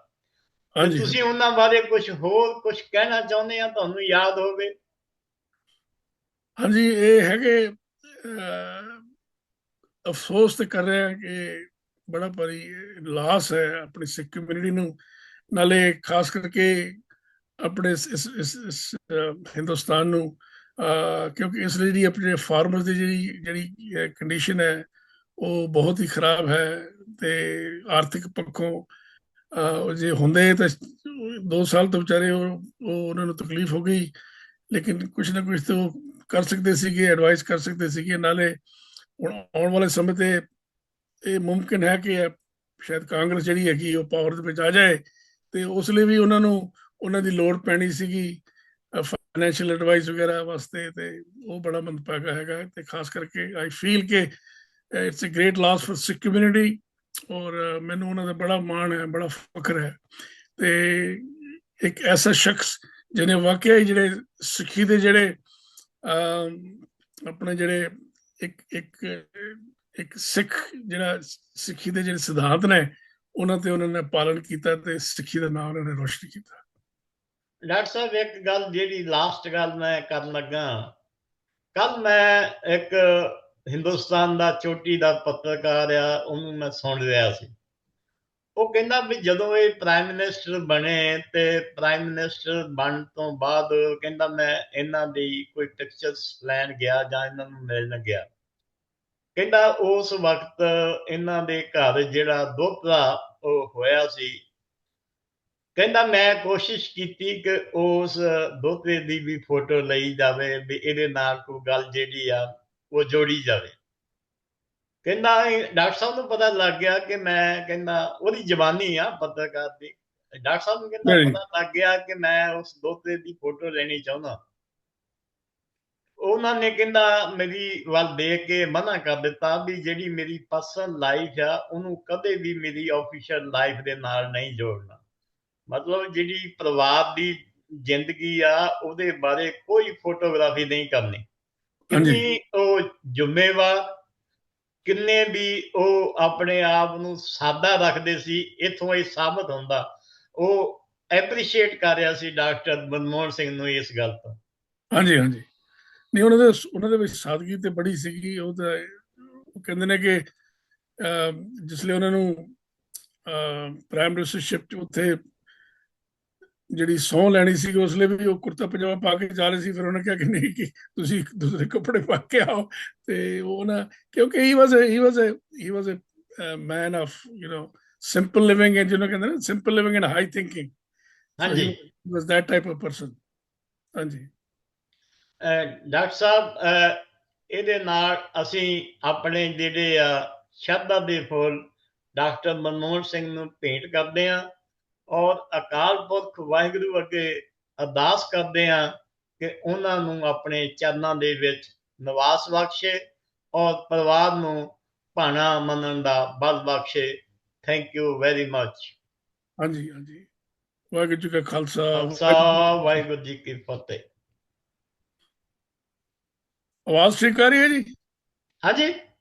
ਹਾਂਜੀ। ਤੁਸੀਂ ਉਹਨਾਂ ਬਾਰੇ ਕੁਝ ਹੋਰ ਕੁਝ ਕਹਿਣਾ ਚਾਹੁੰਦੇ ਆ ਤੁਹਾਨੂੰ ਯਾਦ ਹੋਵੇ? ਹਾਂਜੀ ਇਹ ਹੈਗੇ ਅਫਸੋਸ ਤੇ ਕਰ ਰਹੇ ਕਿ ਬੜਾ ਭਾਰੀ ਲਾਸ ਹੈ ਆਪਣੀ ਸਿੱਖ ਕਮਿਊਨਿਟੀ ਨੂੰ। ਨਾਲੇ ਖਾਸ ਕਰਕੇ ਆਪਣੇ ਇਸ ਹਿੰਦੁਸਤਾਨ ਨੂੰ ਕਿਉਂਕਿ ਇਸ ਲਈ ਜਿਹੜੀ ਆਪਣੇ ਫਾਰਮਰ ਦੀ ਜਿਹੜੀ ਜਿਹੜੀ ਕੰਡੀਸ਼ਨ ਹੈ, ਉਹ ਬਹੁਤ ਹੀ ਖਰਾਬ ਹੈ ਤੇ ਆਰਥਿਕ ਪੱਖੋਂ ਜੇ ਹੁੰਦੇ ਤਾਂ 2 ਸਾਲ ਤੋਂ ਵਿਚਾਰੇ ਉਹ ਉਹਨਾਂ ਨੂੰ ਤਕਲੀਫ ਹੋ ਗਈ। ਲੇਕਿਨ ਕੁਝ ਨਾ ਕੁਝ ਤਾਂ ਉਹ ਕਰ ਸਕਦੇ ਸੀਗੇ ਐਡਵਾਈਸ ਕਰ ਸਕਦੇ ਸੀਗੇ। ਨਾਲੇ ਹੁਣ ਆਉਣ ਵਾਲੇ ਸਮੇਂ ਤੇ ਇਹ ਮੁਮਕਿਨ ਹੈ ਕਿ ਸ਼ਾਇਦ ਕਾਂਗਰਸ ਜਿਹੜੀ ਹੈਗੀ, ਉਹ ਪਾਵਰ ਦੇ ਵਿੱਚ ਆ ਜਾਏ ਤੇ ਉਸ ਲਈ ਵੀ ਉਹਨਾਂ ਨੂੰ, ਉਹਨਾਂ ਦੀ ਲੋੜ ਪੈਣੀ ਸੀਗੀ। ਫਾਈਨੈਂਸ਼ੀਅਲ ਐਡਵਾਈਸ ਵਗੈਰਾ ਵਾਸਤੇ ਤੇ ਉਹ ਬੜਾ ਮੰਦਭਾਗਾ ਹੈਗਾ ਤੇ ਖਾਸ ਕਰਕੇ ਆਈ ਫੀਲ ਕਿ it's a great loss for Sikh community ਔਰ ਮੈਨੂੰ ਉਹਨਾਂ ਦਾ ਬੜਾ ਮਾਣ ਹੈ, ਬੜਾ ਫਖਰ ਹੈ ਤੇ ਇੱਕ ਐਸਾ ਸ਼ਖਸ ਜਿਹਨੇ ਵਾਕਿਆ ਹੀ ਜਿਹੜੇ ਸਿੱਖੀ ਦੇ ਜਿਹੜੇ ਆਪਣੇ ਜਿਹੜੇ ਇੱਕ ਇੱਕ ਇੱਕ ਸਿੱਖ ਜਿਹੜਾ ਸਿੱਖੀ ਦੇ ਜਿਹੜੇ ਸਿਧਾਂਤ ਨੇ, ਉਹਨਾਂ ਤੇ ਉਹਨਾਂ ਨੇ ਪਾਲਣ ਕੀਤਾ ਤੇ ਸਿੱਖੀ ਦਾ ਨਾਮ ਉਹਨਾਂ ਨੇ ਰੋਸ਼ਨ ਕੀਤਾ। ਡਾਕਟਰ ਸਾਹਿਬ, ਇੱਕ ਗੱਲ ਜਿਹੜੀ ਲਾਸਟ ਗੱਲ ਮੈਂ ਕਰਨ ਲੱਗਾ ਕੱਲ ਮੈਂ ਇੱਕ ਹਿੰਦੁਸਤਾਨ ਦਾ ਚੋਟੀ ਦਾ ਪੱਤਰਕਾਰ ਆ, ਉਹਨੂੰ ਮੈਂ ਸੁਣ ਰਿਹਾ ਸੀ। ਉਹ ਕਹਿੰਦਾ ਵੀ ਜਦੋਂ ਇਹ ਪ੍ਰਾਈਮ ਮਿਨਿਸਟਰ ਬਣੇ ਤੇ ਪ੍ਰਾਈਮ ਮਿਨਿਸਟਰ ਬਣਨ ਤੋਂ ਬਾਅਦ ਕਹਿੰਦਾ ਮੈਂ ਇਹਨਾਂ ਦੀ ਕੋਈ ਪਿਕਚਰਸ ਲੈਣ ਗਿਆ ਜਾਂ ਇਹਨਾਂ ਨੂੰ ਮਿਲਣ ਗਿਆ। ਕਹਿੰਦਾ ਉਸ ਵਕਤ ਇਹਨਾਂ ਦੇ ਘਰ ਜਿਹੜਾ ਦੋਤਰਾ ਉਹ ਹੋਇਆ ਸੀ ਕਹਿੰਦਾ ਮੈਂ ਕੋਸ਼ਿਸ਼ ਕੀਤੀ ਕਿ ਉਸ ਦੋਤੇ ਦੀ ਵੀ ਫੋਟੋ ਲਈ ਜਾਵੇ ਵੀ ਇਹਦੇ ਨਾਲ ਕੋਈ ਗੱਲ ਜਿਹੜੀ ਆ ਉਹ ਜੋੜੀ ਜਾਵੇ। ਕਹਿੰਦਾ ਡਾਕਟਰ ਸਾਹਿਬ ਨੂੰ ਪਤਾ ਲੱਗ ਗਿਆ ਕਿ ਮੈਂ ਕਹਿੰਦਾ ਉਹਦੀ ਜਵਾਨੀ ਆ ਪੱਤਰਕਾਰ ਦੀ। ਡਾਕਟਰ ਸਾਹਿਬ ਨੂੰ ਕਹਿੰਦਾ। ਪਤਾ ਲੱਗ ਗਿਆ ਕਿ ਮੈਂ ਉਸ ਦੋਤੇ ਦੀ ਫੋਟੋ ਲੈਣੀ ਚਾਹੁੰਦਾ। ਉਹਨਾਂ ਨੇ ਕਹਿੰਦਾ ਮੇਰੀ ਵੱਲ ਦੇਖ ਕੇ ਮਨਾ ਕਰ ਦਿੱਤਾ ਵੀ ਜਿਹੜੀ ਮੇਰੀ ਪਰਸਨਲ ਲਾਈਫ ਆ ਉਹਨੂੰ ਕਦੇ ਵੀ ਮੇਰੀ ਆਫੀਸ਼ੀਅਲ ਲਾਈਫ ਦੇ ਨਾਲ ਨਹੀਂ ਜੋੜਨਾ। ਮਤਲਬ ਜਿਹੜੀ ਪਰਿਵਾਰ ਦੀ ਜ਼ਿੰਦਗੀ ਆ ਉਹਦੇ ਬਾਰੇ ਕੋਈ ਫੋਟੋਗ੍ਰਾਫੀ ਨਹੀਂ ਕਰਨੀ। ਕਿੰਨੀ ਉਹ ਜ਼ਿੰਮੇਵਾਰ ਕਿੰਨੇ ਵੀ ਉਹ ਆਪਣੇ ਆਪ ਨੂੰ ਸਾਦਾ ਰੱਖਦੇ ਸੀ ਇਥੋਂ ਇਹ ਸਾਬਤ ਹੁੰਦਾ। ਉਹ ਐਪਰੀਸ਼ੀਏਟ ਕਰ ਰਿਹਾ ਸੀ ਡਾਕਟਰ ਮਨਮੋਹਨ ਸਿੰਘ ਨੂੰ ਇਸ ਗੱਲ ਤੋਂ। ਹਾਂਜੀ ਹਾਂਜੀ। ਨਹੀਂ ਉਹਨਾਂ ਦੇ ਉਹਨਾਂ ਦੇ ਵਿੱਚ ਸਾਦਗੀ ਤੇ ਬੜੀ ਸੀਗੀ। ਉਹ ਤਾਂ ਉਹ ਕਹਿੰਦੇ ਨੇ ਕਿ ਜਿਸ ਲਈ ਉਹਨਾਂ ਨੂੰ ਪ੍ਰਾਈਮ ਮਿਨਿਸਟਰਸ਼ਿਪ ਉੱਥੇ ਜਿਹੜੀ ਸਹੁੰ ਲੈਣੀ ਸੀ ਉਸ ਲਈ ਵੀ ਉਹ ਕੁਰਤਾ ਪਜਾਮਾ ਪਾ ਕੇ ਜਾ ਰਹੇ ਸੀ ਫਿਰ ਉਹਨੇ ਕਿਹਾ ਕਿ ਨਹੀਂ ਕਿ ਤੁਸੀਂ ਦੂਸਰੇ ਕੱਪੜੇ ਪਾ ਕੇ ਆਓ। ਤੇ ਉਹ ਨਾ ਕਿਉਂਕਿ he was he was he was a man of you know simple living and ਜਿਹਨੂੰ ਕਹਿੰਦੇ ਨੇ simple living and high thinking ਹਾਂਜੀ। Was that type of person ਹਾਂਜੀ। ਡਾਕਟਰ ਸਾਹਿਬ ਇਹਦੇ ਨਾਲ ਅਸੀਂ ਆਪਣੇ ਜਿਹੜੇ ਆ ਸ਼ਰਧਾ ਦੇ ਫੁੱਲ ਡਾਕਟਰ ਮਨਮੋਹਨ ਸਿੰਘ ਨੂੰ ਭੇਂਟ ਕਰਦੇ ਹਾਂ। ਔਰ ਅਕਾਲ ਪੁਰਖ ਵਾਹਿਗੁਰੂ ਅੱਗੇ ਅਰਦਾਸ ਕਰਦੇ ਹਾਂ ਕਿ ਉਹਨਾਂ ਨੂੰ ਆਪਣੇ ਚਰਨਾਂ ਦੇ ਵਿੱਚ ਨਿਵਾਸ ਬਖਸ਼ੇ ਔਰ ਪਰਿਵਾਰ ਨੂੰ ਭਾਣਾ ਮੰਨਣ ਦਾ ਬਲ ਬਖਸ਼ੇ। ਥੈਂਕ ਯੂ ਵੈਰੀ ਮਚ ਹਾਂਜੀ ਹਾਂਜੀ। ਵਾਹਿਗੁਰੂ ਜੀ ਕਾ ਖਾਲਸਾ ਖਾਲਸਾ ਵਾਹਿਗੁਰੂ ਜੀ ਕੀ ਫਤਿਹ। ਆਵਾਜ਼ ਠੀਕ ਆ ਰਹੀ ਹੈ ਜੀ? ਹਾਂਜੀ।